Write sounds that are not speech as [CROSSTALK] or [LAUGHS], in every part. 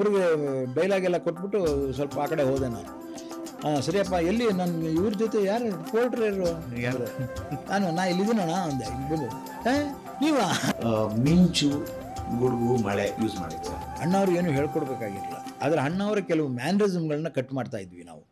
ಅವ್ರಿಗೆ ಡೈಲಾಗ್ ಎಲ್ಲ ಕೊಟ್ಬಿಟ್ಟು ಸ್ವಲ್ಪ ಆ ಕಡೆ ಹೋದೆ ನಾನು. ಹಾಂ ಸರಿಯಪ್ಪ ಎಲ್ಲಿ? ನನ್ನ ಇವ್ರ ಜೊತೆ ಯಾರು? ಯಾರು? ನಾನು ನಾ ಇಲ್ಲಿದ್ದೀನಣ್ಣ ಅಂದೆ. ಬಿಡು. ನೀವಾ? ಮಿಂಚು ಗುಡುಗು ಮಳೆ ಯೂಸ್ ಮಾಡಿದ್ದೆ ಅಣ್ಣವ್ರು ಏನು ಹೇಳ್ಕೊಡ್ಬೇಕಾಗಿರಲಿಲ್ಲ. ಆದರೆ ಅಣ್ಣವರ ಕೆಲವು ಮ್ಯಾನ್ರಿಸಮ್ಗಳನ್ನ ಕಟ್ ಮಾಡ್ತಾ ಇದ್ವಿ ನಾವು.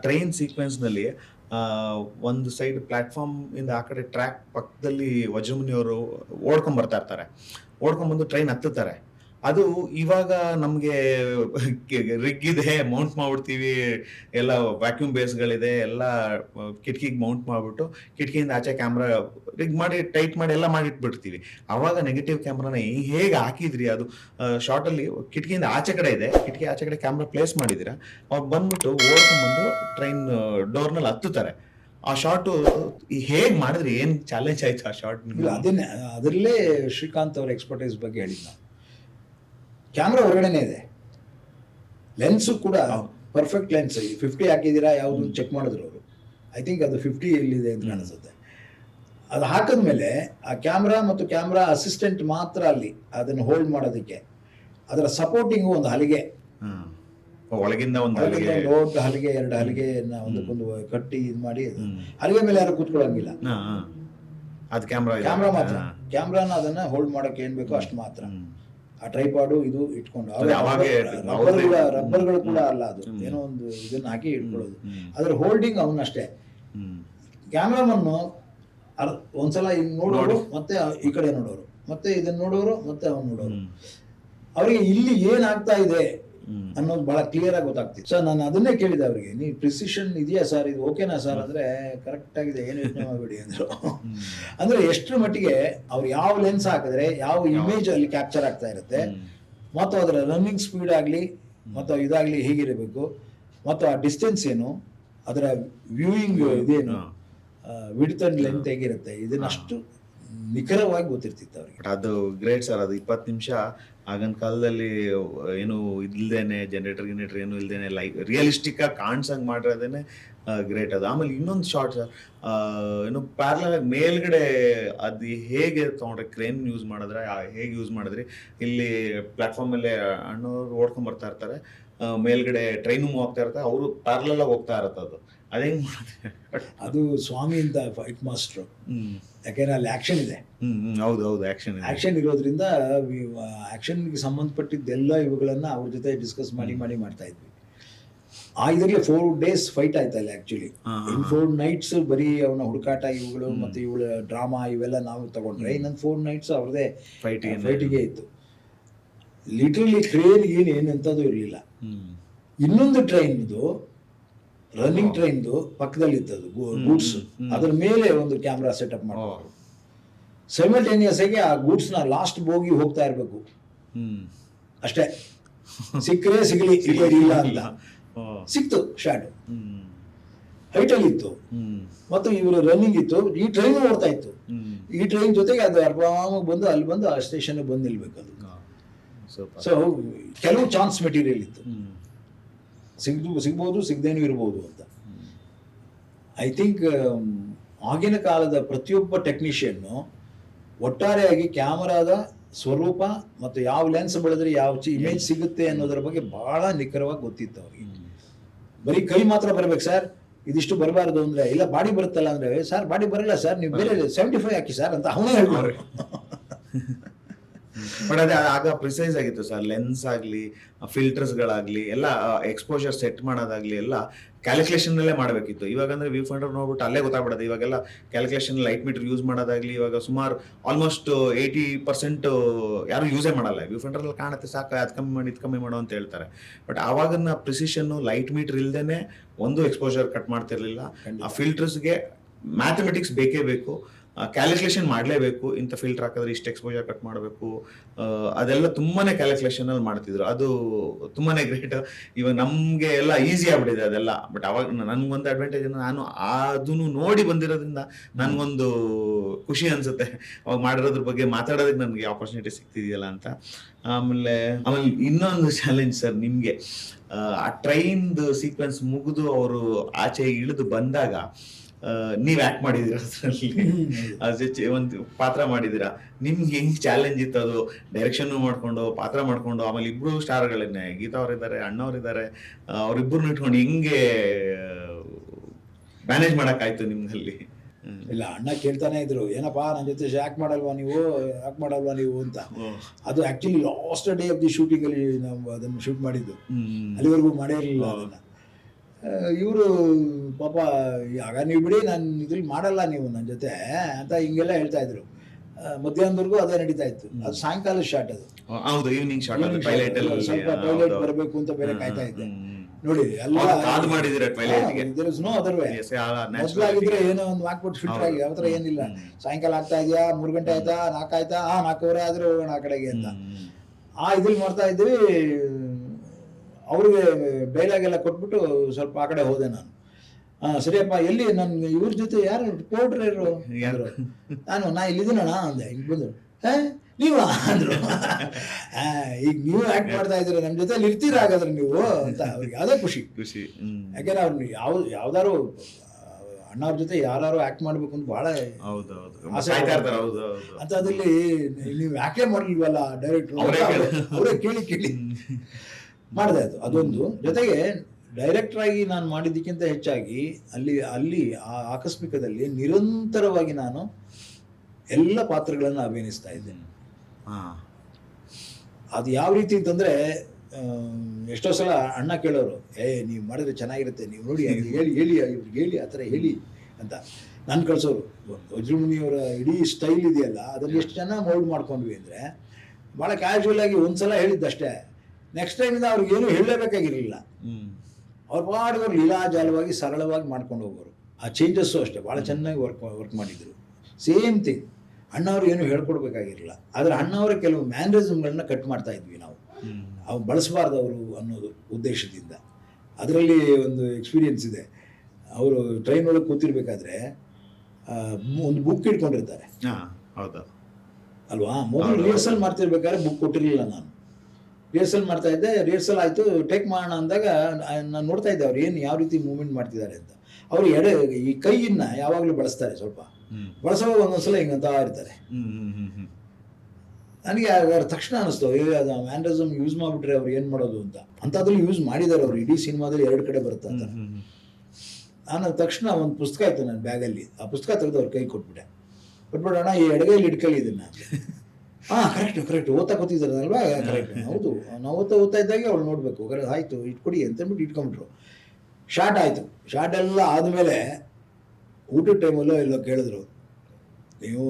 ಟ್ರೈನ್ ಸೀಕ್ವೆನ್ಸ್ನಲ್ಲಿ ಒಂದು ಸೈಡ್ ಪ್ಲಾಟ್ಫಾರ್ಮ್ ಇಂದ ಆ ಕಡೆ ಟ್ರ್ಯಾಕ್ ಪಕ್ಕದಲ್ಲಿ ವಜ್ರಮುನಿಯವರು ಓಡ್ಕೊಂಡ್ ಬರ್ತಾ ಇರ್ತಾರೆ. ಓಡ್ಕೊಂಡ್ ಬಂದು ಟ್ರೈನ್ ಹತ್ತುತ್ತಾರೆ. ಅದು ಇವಾಗ ನಮಗೆ ರಿಗ್ ಇದೆ ಮೌಂಟ್ ಮಾಡ್ಬಿಡ್ತೀವಿ. ಎಲ್ಲ ವ್ಯಾಕ್ಯೂಮ್ ಬೇಸ್ಗಳಿದೆ ಎಲ್ಲ ಕಿಟಕಿಗೆ ಮೌಂಟ್ ಮಾಡ್ಬಿಟ್ಟು ಕಿಟಕಿಯಿಂದ ಆಚೆ ಕ್ಯಾಮ್ರಾ ರಿಗ್ ಮಾಡಿ ಟೈಟ್ ಮಾಡಿ ಎಲ್ಲ ಮಾಡಿಟ್ಬಿಡ್ತೀವಿ. ಆವಾಗ ನೆಗೆಟಿವ್ ಕ್ಯಾಮ್ರಾನ ಹೇಗೆ ಹಾಕಿದ್ರಿ ಅದು? ಶಾರ್ಟಲ್ಲಿ ಕಿಟಕಿಯಿಂದ ಆಚೆ ಕಡೆ ಇದೆ. ಕಿಟಕಿ ಆಚೆ ಕಡೆ ಕ್ಯಾಮ್ರಾ ಪ್ಲೇಸ್ ಮಾಡಿದ್ದೀರಾ? ಅವಾಗ ಬಂದ್ಬಿಟ್ಟು ಓಡ್ಕೊಂಡ್ಬಂದು ಟ್ರೈನ್ ಡೋರ್ನಲ್ಲಿ ಹತ್ತುತ್ತಾರೆ. ಆ ಶಾರ್ಟು ಹೇಗೆ ಮಾಡಿದ್ರಿ? ಏನು ಚಾಲೆಂಜ್ ಆಯ್ತು ಆ ಶಾರ್ಟ್ ಅದನ್ನೇ, ಅದರಲ್ಲೇ ಶ್ರೀಕಾಂತ್ ಅವ್ರ ಎಕ್ಸ್ಪರ್ಟೈಸ್ ಬಗ್ಗೆ ಹೇಳಿದ್ ನಾವು. ಕ್ಯಾಮ್ರಾ ಹೊರಗಡೆನೇ ಇದೆ. ಲೆನ್ಸು ಕೂಡ ಪರ್ಫೆಕ್ಟ್ ಲೆನ್ಸ್ ಫಿಫ್ಟಿ ಹಾಕಿದ್ದೀರಾ ಯಾವುದು ಚೆಕ್ ಮಾಡಿದ್ರು ಅವರು. ಐ ಥಿಂಕ್ ಅದು ಫಿಫ್ಟಿ ಎಲ್ಲಿದೆ ಅಂತ ಅನಿಸುತ್ತೆ ಅದು ಹಾಕಿದ್ಮೇಲೆ ಆ ಕ್ಯಾಮ್ರಾ ಮತ್ತು ಕ್ಯಾಮ್ರಾ ಅಸಿಸ್ಟೆಂಟ್ ಮಾತ್ರ ಅಲ್ಲಿ ಅದನ್ನು ಹೋಲ್ಡ್ ಮಾಡೋದಕ್ಕೆ. ಅದರ ಸಪೋರ್ಟಿಂಗು ಒಂದು ಹಲಿಗೆ. ಒಳಗಿಂದ ಒಂದು ಒಂದು ದೊಡ್ಡ ಹಲಿಗೆ ಎರಡು ಹಲಿಗೆಯನ್ನ ಒಂದಕ್ಕೊಂದು ಕಟ್ಟಿ ಇದು ಮಾಡಿ. ಹಲಿಗೆ ಮೇಲೆ ಯಾರು ಕೂತ್ಕೊಳ್ಳೋಂಗಿಲ್ಲ. ಅದು ಕ್ಯಾಮ್ರಾ ಕ್ಯಾಮ್ರಾ ಮಾತ್ರ. ಕ್ಯಾಮ್ರಾನ ಅದನ್ನ ಹೋಲ್ಡ್ ಮಾಡೋಕೆ ಏನ್ ಬೇಕೋ ಅಷ್ಟು ಮಾತ್ರ. ಆ ಟ್ರೈಪಾಡು ಇದು ಇಟ್ಕೊಂಡು ಅದೇ ಅವಾಗೆ ರಬ್ಬರ್ ಕೂಡ ಹ್ಮ್. ರಬ್ಬರ್ಗಳು ಕೂಡ ಅಲ್ಲ ಅದು. ಏನೋ ಒಂದು ಇದನ್ನ ಹಾಕಿ ಇಟ್ಕೊಳ್ಳೋದು. ಅದ್ರ ಹೋಲ್ಡಿಂಗ್ ಅವನಷ್ಟೇ. ಕ್ಯಾಮ್ರಾಮನ್ನು ಅರ್ ಒಂದ್ಸಲ ಹಿಂಗ್ ನೋಡೋರು ಮತ್ತೆ ಈ ಕಡೆ ನೋಡೋರು ಮತ್ತೆ ಇದನ್ನ ನೋಡೋರು ಮತ್ತೆ ಅವ್ನು ನೋಡೋರು. ಅವರಿಗೆ ಇಲ್ಲಿ ಏನ್ ಆಗ್ತಾ ಇದೆ? ಅನ್ನೋದು ಬಹಳ ಕ್ಲಿಯರ್ ಆಗಿ ಗೊತ್ತಾಗ್ತಿತ್ತು. ಸರ್ ನಾನು ಅದನ್ನೇ ಕೇಳಿದೆ ಅವರಿಗೆ ನೀವು ಪ್ರಿಸಿಷನ್ ಇದೆಯಾ ಸರ್ ಇದು ಓಕೆನಾ ಸರ್ ಅಂದ್ರೆ ಕರೆಕ್ಟ್ ಆಗಿದೆ ಏನು ಯೋಚನೆ ಮಾಡಬೇಡಿ ಅಂದ್ರು. ಅಂದ್ರೆ ಎಷ್ಟರ ಮಟ್ಟಿಗೆ ಅವ್ರು ಯಾವ ಲೆನ್ಸ್ ಹಾಕಿದ್ರೆ ಯಾವ ಇಮೇಜ್ ಅಲ್ಲಿ ಕ್ಯಾಪ್ಚರ್ ಆಗ್ತಾ ಇರುತ್ತೆ ಮತ್ತು ಅದರ ರನ್ನಿಂಗ್ ಸ್ಪೀಡ್ ಆಗಲಿ ಮತ್ತು ಇದಾಗಲಿ ಹೇಗಿರಬೇಕು ಮತ್ತು ಆ ಡಿಸ್ಟೆನ್ಸ್ ಏನು ಅದರ ವ್ಯೂಯಿಂಗ್ ಇದೇನು ವಿಡ್ತ್ ಅಂಡ್ ಲೆಂತ್ ಹೇಗಿರುತ್ತೆ ಇದನ್ನಷ್ಟು ನಿಖರವಾಗಿ ಗೊತ್ತಿರ್ತಿತ್ತು ಅವ್ರಿಗೆ. ಬಟ್ ಅದು ಗ್ರೇಟ್ ಸರ್ ಅದು ಇಪ್ಪತ್ತು ನಿಮಿಷ ಆಗಿನ ಕಾಲದಲ್ಲಿ, ಏನು ಇಲ್ದೇನೆ ಜನರೇಟರ್ ಗಿನೇಟರ್ ಏನು ಇಲ್ದೇನೆ ಲೈಕ್ ರಿಯಲಿಸ್ಟಿಕ್ ಆಗಿ ಕಾಣಿಸಂಗ್ ಮಾಡಿರೋದೇನೆ ಗ್ರೇಟ್ ಅದು. ಆಮೇಲೆ ಇನ್ನೊಂದು ಶಾರ್ಟ್ ಸರ್ ಏನು ಪ್ಯಾರ್ಲ ಮೇಲ್ಗಡೆ ಅದು ಹೇಗೆ ತೊಗೊಂಡ್ರೆ ಕ್ರೇನ್ ಯೂಸ್ ಮಾಡಿದ್ರೆ ಹೇಗೆ ಯೂಸ್ ಮಾಡಿದ್ರಿ? ಇಲ್ಲಿ ಪ್ಲಾಟ್ಫಾರ್ಮ್ ಮೇಲೆ ಅಣ್ಣವ್ರು ಓಡ್ಕೊಂಡ್ ಬರ್ತಾ ಇರ್ತಾರೆ. ಮೇಲ್ಗಡೆ ಟ್ರೈನು ಮೂವ್ ಆಗ್ತಾ ಇರ್ತಾರೆ ಅವರು ಪ್ಯಾರಲ್ ಆಗಿ ಹೋಗ್ತಾ ಇರತ್ತೆ ಅದು. ಅದು ಅದು ಸ್ವಾಮಿ ಅಂತ ಫೈಟ್ ಮಾಸ್ಟ್ರು ಯಾಕೆಂದ್ರೆ ಅಲ್ಲಿ ಆ್ಯಕ್ಷನ್ ಇದೆ. ಹೌದು ಹೌದು ಆ್ಯಕ್ಷನ್ ಆ್ಯಕ್ಷನ್ ಇರೋದ್ರಿಂದ ಆ್ಯಕ್ಷನ್ಗೆ ಸಂಬಂಧಪಟ್ಟಿದ್ದೆಲ್ಲ ಇವುಗಳನ್ನು ಅವ್ರ ಜೊತೆ ಡಿಸ್ಕಸ್ ಮಾಡಿ ಮಾಡಿ ಮಾಡ್ತಾ ಇದ್ವಿ. ಆ ಇದರಲ್ಲಿ ಫೋರ್ ಡೇಸ್ ಫೈಟ್ ಆಯ್ತು ಅಲ್ಲಿ ಆ್ಯಕ್ಚುಲಿ ಇನ್ ಫೋರ್ ನೈಟ್ಸ್ ಬರೀ ಅವನ ಹುಡುಕಾಟ ಇವುಗಳು ಮತ್ತೆ ಇವಳ ಡ್ರಾಮಾ ಇವೆಲ್ಲ ನಾವು ತಗೊಂಡ್ರೆ ಇನ್ನೊಂದು ಫೋರ್ ನೈಟ್ಸ್ ಅವ್ರದೇ ಫೈಟಿಗೆ ಫೈಟಿಗೆ ಇತ್ತು. ಲಿಟ್ರಲಿ ಟ್ರೈನ್ ಏನು ಏನಂತದ್ದು ಇರಲಿಲ್ಲ. ಇನ್ನೊಂದು ಇನ್ನೊಂದು ಟ್ರೈನ್ದು ರನ್ನಿಂಗ್ ಟ್ರೈನ್ದು ಪಕ್ಕದಲ್ಲಿ ಇದ್ದದ್ದು ಗೂಡ್ಸ್ ಅದರ ಮೇಲೆ ಒಂದು ಕ್ಯಾಮ್ರಾ ಸೆಟಪ್ ಮಾಡಿ ಓ. ಸೈಮಲ್ಟೇನಿಯಸ್ ಆಗಿ ಆ ಗೂಡ್ಸ್ನ ಲಾಸ್ಟ್ ಬೋಗಿ ಹೋಗ್ತಾ ಇರಬೇಕು. ಅಷ್ಟೇ. ಸಿಕ್ಕರೆ ಸಿಗಲಿ ಇಲ್ಲ ಅಂತ. ಸಿಕ್ತು ಶಾಟ್ ಹೈಟಲ್ಲಿ ಇತ್ತು. ಮತ್ತು ಇವರು ರನ್ನಿಂಗ್ ಇತ್ತು. ಈ ಟ್ರೈನ್ ಓಡ್ತಾ ಇತ್ತು. ಈ ಟ್ರೈನ್ ಜೊತೆಗೆ ಅದು ಆರಾಮಾಗಿ ಬಂದು ಅಲ್ಲಿ ಬಂದು ಆ ಸ್ಟೇಷನ್ ಬಂದು ನಿಲ್ಬೇಕು ಅದು ಸೊ ಕೆಲವು ಚಾನ್ಸ್ ಮೆಟೀರಿಯಲ್ ಇತ್ತು. ಸಿಗ್ದು ಸಿಗ್ಬೋದು ಸಿಗದೇನೂ ಇರ್ಬೋದು ಅಂತ. ಐ ಥಿಂಕ್ ಆಗಿನ ಕಾಲದ ಪ್ರತಿಯೊಬ್ಬ ಟೆಕ್ನಿಷಿಯನ್ನು ಒಟ್ಟಾರೆಯಾಗಿ ಕ್ಯಾಮರಾದ ಸ್ವರೂಪ ಮತ್ತು ಯಾವ ಲೆನ್ಸ್ ಬೆಳೆದ್ರೆ ಯಾವ ಇಮೇಜ್ ಸಿಗುತ್ತೆ ಅನ್ನೋದ್ರ ಬಗ್ಗೆ ಬಹಳ ನಿಖರವಾಗಿ ಗೊತ್ತಿತ್ತು ಅವ್ರಿಗೆ. ಬರೀ ಕೈ ಮಾತ್ರ ಬರ್ಬೇಕು ಸರ್ ಇದಿಷ್ಟು ಬರಬಾರ್ದು ಅಂದ್ರೆ ಇಲ್ಲ ಬಾಡಿ ಬರುತ್ತಲ್ಲ ಅಂದ್ರೆ ಸರ್ ಬಾಡಿ ಬರಲ್ಲ ಸರ್ ನೀವು ಬೇರೆ ಸೆವೆಂಟಿ ಫೈವ್ ಹಾಕಿ ಸರ್ ಅಂತ ಅವನೇ ಹೇಳ್ತಾರೆ. ಬಟ್ ಅದೇ ಆಗ ಪ್ರಿಸೈಸ್ ಆಗಿತ್ತು ಸರ್ ಲೆನ್ಸ್ ಆಗಲಿ ಫಿಲ್ಟರ್ಸ್ಗಳಾಗಲಿ ಎಲ್ಲ ಎಕ್ಸ್ಪೋಜರ್ ಸೆಟ್ ಮಾಡೋದಾಗ್ಲಿ ಎಲ್ಲ ಕ್ಯಾಲ್ಕುಲೇಷನ್ ಅಲ್ಲೇ ಮಾಡಬೇಕಿತ್ತು. ಇವಾಗ ಅಂದ್ರೆ ವ್ಯೂ ಫೈಂಡರ್ ನೋಡ್ಬಿಟ್ಟು ಅಲ್ಲೇ ಗೊತ್ತಾಗ್ಬಿಡೋದು ಇವಾಗೆಲ್ಲ ಕ್ಯಾಲ್ಕುಲೇಷನ್ ಲೈಟ್ ಮೀಟರ್ ಯೂಸ್ ಮಾಡೋದಾಗ್ಲಿ ಇವಾಗ ಸುಮಾರು ಆಲ್ಮೋಸ್ಟ್ ಏಯ್ಟಿ ಪರ್ಸೆಂಟ್ ಯಾರು ಯೂಸೇ ಮಾಡಲ್ಲ. ವ್ಯೂ ಫೈಂಡರ್ ಕಾಣುತ್ತೆ ಸಾಕು ಅದು ಕಮ್ಮಿ ಮಾಡಿ ಇದು ಕಮ್ಮಿ ಮಾಡು ಅಂತ ಹೇಳ್ತಾರೆ. ಬಟ್ ಆವಾಗಿನ ಪ್ರಿಸಿಷನ್ನು ಲೈಟ್ ಮೀಟರ್ ಇಲ್ದೇನೆ ಒಂದು ಎಕ್ಸ್ಪೋಜರ್ ಕಟ್ ಮಾಡ್ತಿರ್ಲಿಲ್ಲ. ಆ ಫಿಲ್ಟರ್ಸ್ಗೆ ಮ್ಯಾಥಮೆಟಿಕ್ಸ್ ಬೇಕೇ ಬೇಕು. ಕ್ಯಾಲ್ಕುಲೇಷನ್ ಮಾಡಲೇಬೇಕು. ಇಂಥ ಫಿಲ್ಟರ್ ಹಾಕಿದ್ರೆ ಇಷ್ಟು ಎಕ್ಸ್ಪೋಜರ್ ಕಟ್ ಮಾಡಬೇಕು. ಅದೆಲ್ಲ ತುಂಬಾನೇ ಕ್ಯಾಲ್ಕುಲೇಷನ್ ಅಲ್ಲಿ ಮಾಡ್ತಿದ್ರು. ಅದು ತುಂಬಾನೇ ಗ್ರೇಟ್ ಇವಾಗ ನಮ್ಗೆ ಎಲ್ಲ ಈಸಿ ಆಗ್ಬಿಟ್ಟಿದೆ ಅದೆಲ್ಲ. ಬಟ್ ಅವಾಗ ನನ್ಗೊಂದು ಅಡ್ವಾಂಟೇಜ್ ನಾನು ಅದನ್ನು ನೋಡಿ ಬಂದಿರೋದ್ರಿಂದ ನನ್ಗೊಂದು ಖುಷಿ ಅನ್ಸುತ್ತೆ. ಅವಾಗ ಮಾಡಿರೋದ್ರ ಬಗ್ಗೆ ಮಾತಾಡೋದಕ್ಕೆ ನನಗೆ ಆಪರ್ಚುನಿಟಿ ಸಿಗ್ತಿದೆಯಲ್ಲ ಅಂತ. ಆಮೇಲೆ ಆಮೇಲೆ ಇನ್ನೊಂದು ಚಾಲೆಂಜ್ ಸರ್ ನಿಮಗೆ. ಆ, ಟ್ರೈನ್ದು ಸೀಕ್ವೆನ್ಸ್ ಮುಗಿದು ಅವರು ಆಚೆ ಇಳಿದು ಬಂದಾಗ ನೀವ್ ಆಕ್ಟ್ ಮಾಡಿದಿರ ಅದ್ರಲ್ಲಿ? ಒಂದು ಪಾತ್ರ ಮಾಡಿದೀರಾ. ನಿಮ್ಗೆ ಹೆಂಗ್ ಚಾಲೆಂಜ್ ಇತ್ತು ಅದು? ಡೈರೆಕ್ಷನ್ ಮಾಡ್ಕೊಂಡು ಪಾತ್ರ ಮಾಡ್ಕೊಂಡು ಆಮೇಲೆ ಇಬ್ರು ಸ್ಟಾರ್ಗಳನ್ನೇ ಗೀತಾ ಅವರಿದ್ದಾರೆ ಅಣ್ಣವರಿದ್ದಾರೆ ಅವ್ರಿಬ್ರು ಇಟ್ಕೊಂಡು ಹೆಂಗೆ ಮ್ಯಾನೇಜ್ ಮಾಡಕ್ಕಾಯ್ತು ನಿಮ್ಮಲ್ಲಿ. ಇಲ್ಲ ಅಣ್ಣ ಕೇಳ್ತಾನೆ ಇದ್ರು ಏನಪ್ಪಾ ನನ್ನ ಜೊತೆ ಯಾಕೆ ಮಾಡಲ್ವಾ ನೀವು? ಯಾಕೆ ಮಾಡಲ್ವಾ ನೀವು ಅಂತ. ಅದು actually last day of the shooting ಅಲ್ಲಿ ನಾವು ಅದನ್ನು ಶೂಟ್ ಮಾಡಿದ್ದು. ಅಲ್ಲಿವರೆಗೂ ಮಾಡೇ ಇರಲಿಲ್ಲ ಅದನ್ನ. ಇವರು ಪಾಪ ಆಗ ನೀವು ಬಿಡಿ ನಾನು ಇದ್ರಲ್ಲಿ ಮಾಡಲ್ಲ ನೀವು ನನ್ನ ಜೊತೆ ಅಂತ ಹಿಂಗೆಲ್ಲ ಹೇಳ್ತಾ ಇದ್ರು. ಮಧ್ಯಾಹ್ನದವರೆಗೂ ಅದೇ ನಡೀತಾ ಇತ್ತು. ಅದು ಸಾಯಂಕಾಲ ಶಾರ್ಟ್ ಅದು. ಹೌದು ಈವ್ನಿಂಗ್ ಶಾರ್ಟ್ ಸ್ವಲ್ಪ ಹೌದು, ಬರಬೇಕು ಅಂತ ಬೇರೆ ಕಾಯ್ತಾ ಇದ್ದೆ. ನೋಡಿ ಎಲ್ಲ. ನೋ ಅದರ್ ವೇ ಮೊದ್ಲಾಗಿದ್ರೆ ಏನೋ ಒಂದು ಹಾಕ್ಬಿಟ್ಟು ಫಿಲ್ಟರ್ ಆಗಿ. ಯಾವ ಥರ ಏನಿಲ್ಲ. ಸಾಯಂಕಾಲ ಆಗ್ತಾ ಇದೆಯಾ? ಮೂರು ಗಂಟೆ ಆಯ್ತಾ? ನಾಲ್ಕು ಆಯ್ತಾ? ಆ ನಾಲ್ಕೂವರೆ ಆದ್ರೆ ಹೋಗೋಣ ಆ ಕಡೆಗೆ ಅಂತ. ಆ ಇದ್ರಲ್ಲಿ ಮಾಡ್ತಾ ಇದ್ವಿ ಅವ್ರಿಗೆ ಡೈಲಾಗ್ ಎಲ್ಲ ಕೊಟ್ಬಿಟ್ಟು ಸ್ವಲ್ಪ ಆ ಕಡೆ ಹೋದೆ ನಾನು. ಹಾಂ ಸರಿಯಪ್ಪ ಎಲ್ಲಿ ನನ್ನ ಇವ್ರ ಜೊತೆ ಯಾರು ರಿಪೋರ್ಟರ್ ಯಾರು. ನಾನು ನಾ ಇಲ್ಲಿದ್ದೀನಣ್ಣ ಅಂದೆ. ಹಿಂಗೆ ಬಂದರು. ಹೇ ನೀವ? ಅಂದ್ರು. ಈಗ ನೀವು ಆಕ್ಟ್ ಮಾಡ್ತಾ ಇದ್ದೀರ ನಮ್ಮ ಜೊತೆಲಿ ಇರ್ತೀರಾ ಹಾಗಾದ್ರೆ ನೀವು? ಅಂತ ಅವ್ರಿಗೆ ಅದೇ ಖುಷಿ. ಖುಷಿ ಯಾಕಂದ್ರೆ ಅವ್ರು ಯಾವ ಯಾವ್ದಾರು ಅಣ್ಣವ್ರ ಜೊತೆ ಯಾರು ಆಕ್ಟ್ ಮಾಡ್ಬೇಕು ಅಂತ ಬಹಳ ಹೌದು ಅಂತದ್ರಲ್ಲಿ ನೀವು ಯಾಕೆ ಮಾಡಲಿಲ್ವಲ್ಲ ಡೈರೆಕ್ಟ್ರು? ಅವ್ರೇ ಕೇಳಿ. ಕೇಳಿ ಕೇಳಿ ಮಾಡಿದೆ ಅದು. ಅದೊಂದು. ಜೊತೆಗೆ ಡೈರೆಕ್ಟರ್ ಆಗಿ ನಾನು ಮಾಡಿದ್ದಕ್ಕಿಂತ ಹೆಚ್ಚಾಗಿ ಅಲ್ಲಿ ಅಲ್ಲಿ ಆ ಆಕಸ್ಮಿಕದಲ್ಲಿ ನಿರಂತರವಾಗಿ ನಾನು ಎಲ್ಲ ಪಾತ್ರಗಳನ್ನು ಅಭಿನಯಿಸ್ತಾ ಇದ್ದೇನೆ. ಹಾ. ಅದು ಯಾವ ರೀತಿ ಅಂತಂದ್ರೆ ಎಷ್ಟೋ ಸಲ ಅಣ್ಣ ಕೇಳೋರು ಏ ನೀವು ಮಾಡಿದ್ರೆ ಚೆನ್ನಾಗಿರುತ್ತೆ ನೀವು ನೋಡಿ ಹೇಳಿ ಹೇಳಿ ಇವ್ರಿಗೆ ಹೇಳಿ ಆ ಥರ ಹೇಳಿ ಅಂತ. ನಾನು ಕಳಿಸೋರು ವಜ್ರಮುನಿಯವರ ಇಡೀ ಸ್ಟೈಲ್ ಇದೆಯಲ್ಲ ಅದನ್ನು ಎಷ್ಟು ಚೆನ್ನಾಗಿ ಮೌಲ್ಡ್ ಮಾಡ್ಕೊಂಡ್ವಿ ಅಂದರೆ ಭಾಳ ಕ್ಯಾಶುವಲ್ ಆಗಿ ಒಂದ್ಸಲ ಹೇಳಿದ್ದಷ್ಟೇ. ನೆಕ್ಸ್ಟ್ ಟೈಮಿಂದ ಅವ್ರಿಗೆ ಏನು ಹೇಳಲೇಬೇಕಾಗಿರಲಿಲ್ಲ ಅವ್ರ ಪಾಡಿಗೆ ಅವ್ರು ಲೀಲಾಜಾಲವಾಗಿ ಸರಳವಾಗಿ ಮಾಡ್ಕೊಂಡು ಹೋಗೋರು. ಆ ಚೇಂಜಸ್ಸು ಅಷ್ಟೇ ಭಾಳ ಚೆನ್ನಾಗಿ ವರ್ಕ್ ವರ್ಕ್ ಮಾಡಿದರು. ಸೇಮ್ ಥಿಂಗ್ ಅಣ್ಣವ್ರು ಏನು ಹೇಳ್ಕೊಡ್ಬೇಕಾಗಿರಲಿಲ್ಲ. ಆದರೆ ಅಣ್ಣವರ ಕೆಲವು ಮ್ಯಾನರಿಸಮ್ಗಳನ್ನ ಕಟ್ ಮಾಡ್ತಾ ಇದ್ವಿ ನಾವು. ಅವು ಬಳಸಬಾರ್ದು ಅವರು ಅನ್ನೋದು ಉದ್ದೇಶದಿಂದ. ಅದರಲ್ಲಿ ಒಂದು ಎಕ್ಸ್ಪೀರಿಯನ್ಸ್ ಇದೆ. ಅವರು ಟ್ರೈನ್ ಒಳಗೆ ಕೂತಿರ್ಬೇಕಾದ್ರೆ ಒಂದು ಬುಕ್ ಇಟ್ಕೊಂಡಿರ್ತಾರೆ. ಹಾಂ ಹೌದಾ. ಅಲ್ವಾ? ಮೊದಲು. ರಿಹರ್ಸಲ್ ಮಾಡ್ತಿರ್ಬೇಕಾದ್ರೆ ಬುಕ್ ಕೊಟ್ಟಿರಲಿಲ್ಲ ನಾನು. ರಿಹರ್ಸಲ್ ಮಾಡ್ತಾ ಇದ್ದೆ ರಿಹರ್ಸಲ್ ಆಯಿತು ಟೇಕ್ ಮಾಡೋಣ ಅಂದಾಗ ನಾನು ನೋಡ್ತಾ ಇದ್ದೆ ಅವ್ರು ಏನು ಯಾವ ರೀತಿ ಮೂವ್ಮೆಂಟ್ ಮಾಡ್ತಿದ್ದಾರೆ ಅಂತ. ಅವರು ಎಡೆ ಈ ಕೈಯನ್ನ ಯಾವಾಗಲೂ ಬಳಸ್ತಾರೆ ಸ್ವಲ್ಪ. ಬಳಸುವಾಗ ಒಂದೊಂದ್ಸಲ ಹಿಂಗಂತ ಇರ್ತಾರೆ ನನಗೆ ಅದರ ತಕ್ಷಣ ಅನಿಸ್ತು ಅದು ಮ್ಯಾನ್ರಿಸಮ್ ಯೂಸ್ ಮಾಡಿಬಿಟ್ರೆ ಅವ್ರು ಏನು ಮಾಡೋದು ಅಂತ. ಅಂಥದ್ರಲ್ಲಿ ಯೂಸ್ ಮಾಡಿದ್ದಾರೆ ಅವರು ಇಡೀ ಸಿನಿಮಾದಲ್ಲಿ ಎರಡು ಕಡೆ ಬರುತ್ತೆ ಅಂತ. ನಾನು ತಕ್ಷಣ ಒಂದು ಪುಸ್ತಕ ಇತ್ತು ನನ್ನ ಬ್ಯಾಗಲ್ಲಿ ಆ ಪುಸ್ತಕ ತೆಗೆದು ಅವ್ರ ಕೈ ಕೊಟ್ಬಿಟ್ಟೆ. ಕೊಟ್ಬಿಡೋಣ ಈ ಎಡಗೈಲಿ ಇಟ್ಕೊಳ್ಳಿ ಇದನ್ನ. ಹಾಂ ಕರೆಕ್ಟ್ ಕರೆಕ್ಟ್ ಓದ್ತಾ ಕೂತಿದ್ದಾರಲ್ವಾ ಕರೆಕ್ಟ್ ಹೌದು. ನಾವು ಓದ್ತಾ ಓದ್ತಾ ಇದ್ದಾಗೆ ಅವ್ಳು ನೋಡಬೇಕು. ಕರೆಕ್ಟ್ ಆಯಿತು ಇಟ್ಕೊಡಿ ಅಂತಂದ್ಬಿಟ್ಟು ಇಟ್ಕೊಂಬಿಟ್ರು ಶಾರ್ಟ್ ಆಯಿತು. ಶಾರ್ಟ್ ಎಲ್ಲ ಆದಮೇಲೆ ಊಟದ ಟೈಮಲ್ಲೋ ಎಲ್ಲೋ ಕೇಳಿದ್ರು. ನೀವು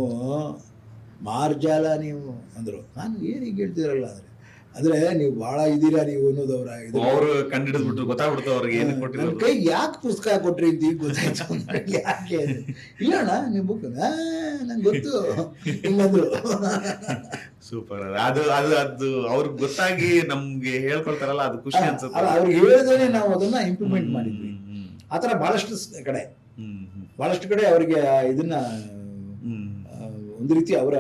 ಮಾರ್ಜಾಲ ನೀವು ಅಂದರು. ನಾನು ಏನು ಹೇಳ್ತಿದ್ರಲ್ಲ? ಅಂದರೆ ಅಂದರೆ ನೀವು ಬಹಳ ಇದೀರಾ ನೀವು ಅನ್ನೋದು ಅವರು ಕಂಡಿಡಿದ್ಬಿಟ್ಟು ಗೊತ್ತಾಗ್ಬಿಡ್ತು ಅವ್ರಿಗೆ ಏನು ಕೊಟ್ಟಿದ್ರು ಕೈ ಯಾಕೆ ಪುಸ್ತಕ ಕೊಟ್ರಿ ಅಂತ ಈಗ ಗೊತ್ತಾಯ್ತು ಯಾಕೆ ಇಲ್ಲಣ್ಣ ನಿಮ್ಮ ನೀವು ಬುಕ್ ನಂಗೆ ಗೊತ್ತು. ಹಿಂಗಂದ್ರು ಸೂಪರ್ ಅದು ಅದು ಅದು ಅವ್ರಿಗೆ ಗೊತ್ತಾಗಿ ನಮ್ಗೆ ಹೇಳ್ಕೊಳ್ತಾರಲ್ಲ ಅದು ಖುಷಿ ಅನ್ಸುತ್ತೆ. ಅವ್ರಿಗೆ ಹೇಳಿದ್ರೆ ನಾವು ಅದನ್ನ ಇಂಪ್ಲಿಮೆಂಟ್ ಮಾಡಿದ್ವಿ. ಆತರ ಬಹಳಷ್ಟು ಕಡೆ. ಬಹಳಷ್ಟು ಕಡೆ ಅವರಿಗೆ ಇದನ್ನ ಒಂದು ರೀತಿ ಅವರ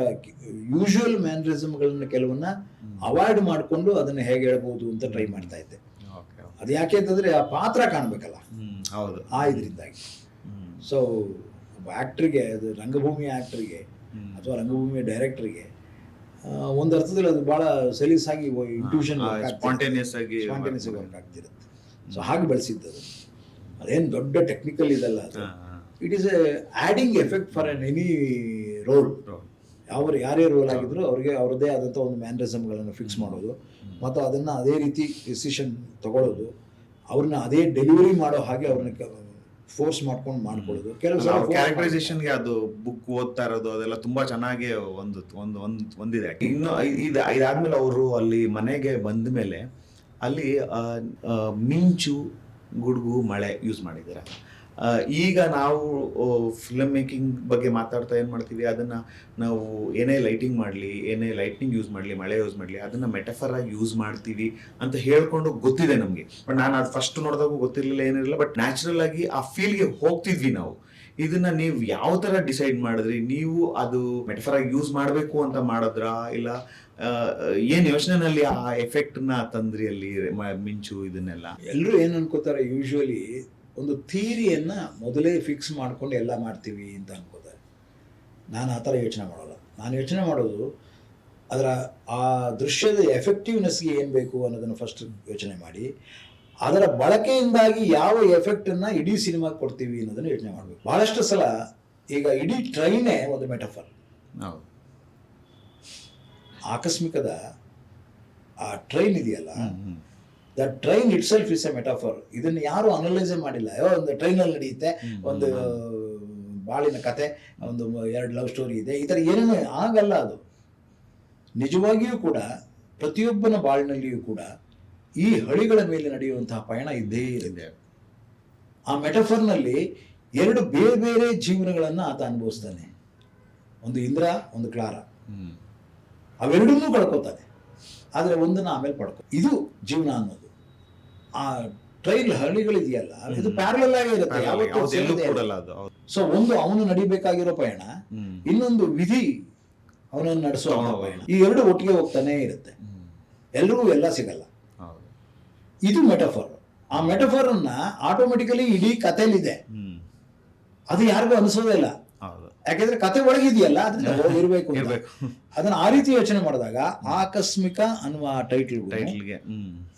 ಯೂಶುವಲ್ ಮ್ಯಾನರಿಸಮ್ಗಳನ್ನ ಕೆಲವನ್ನ ಅವಾಯ್ಡ್ ಮಾಡಿಕೊಂಡು ಅದನ್ನ ಹೇಗೆ ಹೇಳ್ಬೋದು ಅಂತ ಟ್ರೈ ಮಾಡ್ತಾ ಇದ್ದೆ. ಅದು ಯಾಕೆ ಅಂತಂದ್ರೆ ಆ ಪಾತ್ರ ಕಾಣಬೇಕಲ್ಲ. ಹೌದು. ಆ ಇದರಿಂದಾಗಿ. ಸೊ ಒಬ್ಬ ಆ್ಯಕ್ಟ್ರಿಗೆ ಅದು ರಂಗಭೂಮಿ ಆ್ಯಕ್ಟ್ರಿಗೆ. ಅಥವಾ ರಂಗಭೂಮಿ ಡೈರೆಕ್ಟ್ರಿಗೆ ಒಂದು ಅರ್ಥದಲ್ಲಿ ಅದು ಬಹಳ ಸಲೀಸಾಗಿ ಇಂಟ್ಯೂಷನ್ ಆಗಿ ಸ್ಪಾಂಟೇನಿಯಸ್ ವರ್ಕ್ ಆಗ್ತಿರುತ್ತೆ. ಸೊ ಹಾಗೆ ಬೆಳೆಸಿದ್ದು ಅದು ಅದೇನು ದೊಡ್ಡ ಟೆಕ್ನಿಕಲ್ ಇದಲ್ಲ ಅದು. It is a adding effect for an any role ಯಾವ ಯಾರೇ ರೋಲ್ ಆಗಿದ್ರು ಅವ್ರಿಗೆ ಅವ್ರದ್ದೇ ಆದಂಥ ಒಂದು ಮ್ಯಾನರಿಸಮ್ಗಳನ್ನು ಫಿಕ್ಸ್ ಮಾಡೋದು. ಮತ್ತು ಅದನ್ನು ಅದೇ ರೀತಿ ಡಿಸಿಷನ್ ತಗೊಳ್ಳೋದು ಅವ್ರನ್ನ ಅದೇ ಡೆಲಿವರಿ ಮಾಡೋ ಹಾಗೆ ಅವ್ರನ್ನ ಫೋರ್ಸ್ ಮಾಡ್ಕೊಂಡು ಮಾಡ್ಕೊಳ್ಳೋದು. ಕೆಲವು ಸಲ ಕ್ಯಾರೆಕ್ಟರೈಸೇಷನ್ಗೆ ಅದು ಬುಕ್ ಓದ್ತಾ ಇರೋದು ಅದೆಲ್ಲ ತುಂಬಾ ಚೆನ್ನಾಗಿ ಒಂದು ಒಂದು ಒಂದು ಒಂದಿದೆ. ಇನ್ನು ಇದು ಇದಾದ್ಮೇಲೆ ಅವರು ಅಲ್ಲಿ ಮನೆಗೆ ಬಂದ ಮೇಲೆ ಅಲ್ಲಿ ಮಿಂಚು ಗುಡುಗು ಮಳೆ ಯೂಸ್ ಮಾಡಿದ್ದಾರೆ. ಈಗ ನಾವು ಫಿಲಮ್ ಮೇಕಿಂಗ್ ಬಗ್ಗೆ ಮಾತಾಡ್ತಾ ಏನು ಮಾಡ್ತೀವಿ, ಅದನ್ನು ನಾವು ಏನೇ ಲೈಟಿಂಗ್ ಮಾಡಲಿ, ಏನೇ ಲೈಟ್ನಿಂಗ್ ಯೂಸ್ ಮಾಡಲಿ, ಮಳೆ ಯೂಸ್ ಮಾಡಲಿ, ಅದನ್ನು ಮೆಟಫರಾಗಿ ಯೂಸ್ ಮಾಡ್ತೀವಿ ಅಂತ ಹೇಳ್ಕೊಂಡು ಗೊತ್ತಿದೆ ನಮಗೆ. ಬಟ್ ನಾನು ಅದು ಫಸ್ಟ್ ನೋಡಿದಾಗ ಗೊತ್ತಿರಲಿಲ್ಲ, ಏನಿರಲಿಲ್ಲ ಬಟ್ ನ್ಯಾಚುರಲ್ ಆಗಿ ಆ ಫೀಲ್ಗೆ ಹೋಗ್ತಿದ್ವಿ ನಾವು. ಇದನ್ನ ನೀವು ಯಾವ ಥರ ಡಿಸೈಡ್ ಮಾಡಿದ್ರಿ? ನೀವು ಅದು ಮೆಟಫರಾಗಿ ಯೂಸ್ ಮಾಡಬೇಕು ಅಂತ ಮಾಡಿದ್ರಾ? ಇಲ್ಲ ಏನು ಯೋಚನೆನಲ್ಲಿ ಆ ಎಫೆಕ್ಟ್ ತಂದ್ರಿ ಅಲ್ಲಿ ಮಿಂಚು ಇದನ್ನೆಲ್ಲ? ಎಲ್ಲರೂ ಏನು ಅನ್ಕೋತಾರೆ ಯೂಶ್ವಲಿ ಒಂದು ಥೀರಿಯನ್ನು ಮೊದಲೇ ಫಿಕ್ಸ್ ಮಾಡ್ಕೊಂಡು ಎಲ್ಲ ಮಾಡ್ತೀವಿ ಅಂತ ಅನ್ಕೋತಾರೆ. ನಾನು ಆ ಥರ ಯೋಚನೆ ಮಾಡೋಲ್ಲ. ನಾನು ಯೋಚನೆ ಮಾಡೋದು ಅದರ ಆ ದೃಶ್ಯದ ಎಫೆಕ್ಟಿವ್ನೆಸ್ಗೆ ಏನು ಬೇಕು ಅನ್ನೋದನ್ನು ಫಸ್ಟ್ ಯೋಚನೆ ಮಾಡಿ ಅದರ ಬಳಕೆಯಿಂದಾಗಿ ಯಾವ ಎಫೆಕ್ಟನ್ನು ಇಡೀ ಸಿನಿಮಾಗೆ ಕೊಡ್ತೀವಿ ಅನ್ನೋದನ್ನು ಯೋಚನೆ ಮಾಡಬೇಕು. ಭಾಳಷ್ಟು ಸಲ ಈಗ ಇಡೀ ಟ್ರೈನೇ ಒಂದು ಮೆಟಫರ್ ಆಕಸ್ಮಿಕದ ಆ ಟ್ರೈನ್ ಇದೆಯಲ್ಲ. The train itself is a metaphor ಇದನ್ನು ಯಾರು ಅನಲೈಸ್ ಮಾಡಿಲ್ಲ. ಒಂದು ಟ್ರೈನಲ್ಲಿ ನಡೆಯುತ್ತೆ. ಒಂದು ಬಾಳಿನ ಕತೆ ಒಂದು ಎರಡು ಲವ್ ಸ್ಟೋರಿ ಇದೆ. ಈ ಥರ ಏನೇನು ಆಗಲ್ಲ ಅದು. ನಿಜವಾಗಿಯೂ ಕೂಡ ಪ್ರತಿಯೊಬ್ಬನ ಬಾಳಿನಲ್ಲಿಯೂ ಕೂಡ ಈ ಹಳಿಗಳ ಮೇಲೆ ನಡೆಯುವಂತಹ ಪಯಣ ಇದ್ದೇ ಇದೆ. ಆ ಮೆಟಫರ್ನಲ್ಲಿ ಎರಡು ಬೇರೆ ಬೇರೆ ಜೀವನಗಳನ್ನು ಆತ ಅನುಭವಿಸ್ತಾನೆ. ಒಂದು ಇಂದ್ರ ಒಂದು ಕ್ಲಾರ. ಅವೆರಡನ್ನೂ ಕಳ್ಕೊತಾನೆ. ಆದರೆ ಒಂದನ್ನು ಆಮೇಲೆ ಪಡ್ಕೊ. ಇದು ಜೀವನ ಅನ್ನೋದು. ಆ ಟ್ರೈಲ್ ಹಳ್ಳಿಗಳಿದೆಯಲ್ಲ ಇದು. ಪ್ಯಾರಲಲ್ ಆಗಿ ಇರುತ್ತೆ ಯಾವತ್ತೂ. ಸೊ ಒಂದು ಅವನು ನಡಿಬೇಕಾಗಿರೋ ಪಯಣ ಇನ್ನೊಂದು ವಿಧಿ ಅವನನ್ನು ನಡೆಸೋ. ಪಯಣ ಈ ಎರಡು ಒಟ್ಟಿಗೆ ಹೋಗ್ತಾನೆ ಇರುತ್ತೆ ಎಲ್ಲರಿಗೂ ಎಲ್ರಿಗೂ ಎಲ್ಲ ಸಿಗಲ್ಲ ಇದು ಮೆಟಫರ್ ಆ ಮೆಟಫರ್ ಅನ್ನ ಆಟೋಮೆಟಿಕಲಿ ಇಡೀ ಕಥೆಲಿದೆ. ಅದು ಯಾರಿಗೂ ಅನಿಸೋದೇ ಇಲ್ಲ. ಯಾಕೆಂದ್ರೆ ಕತೆ ಒಳಗಿದೆಯಲ್ಲ ಅದನ್ನ ಇರಬೇಕು ಅದನ್ನ ಆ ರೀತಿ ಯೋಚನೆ ಮಾಡಿದಾಗ ಆಕಸ್ಮಿಕ ಅನ್ನುವ ಟೈಟಲ್ ಟೈಟ್ಲ್ಗೆ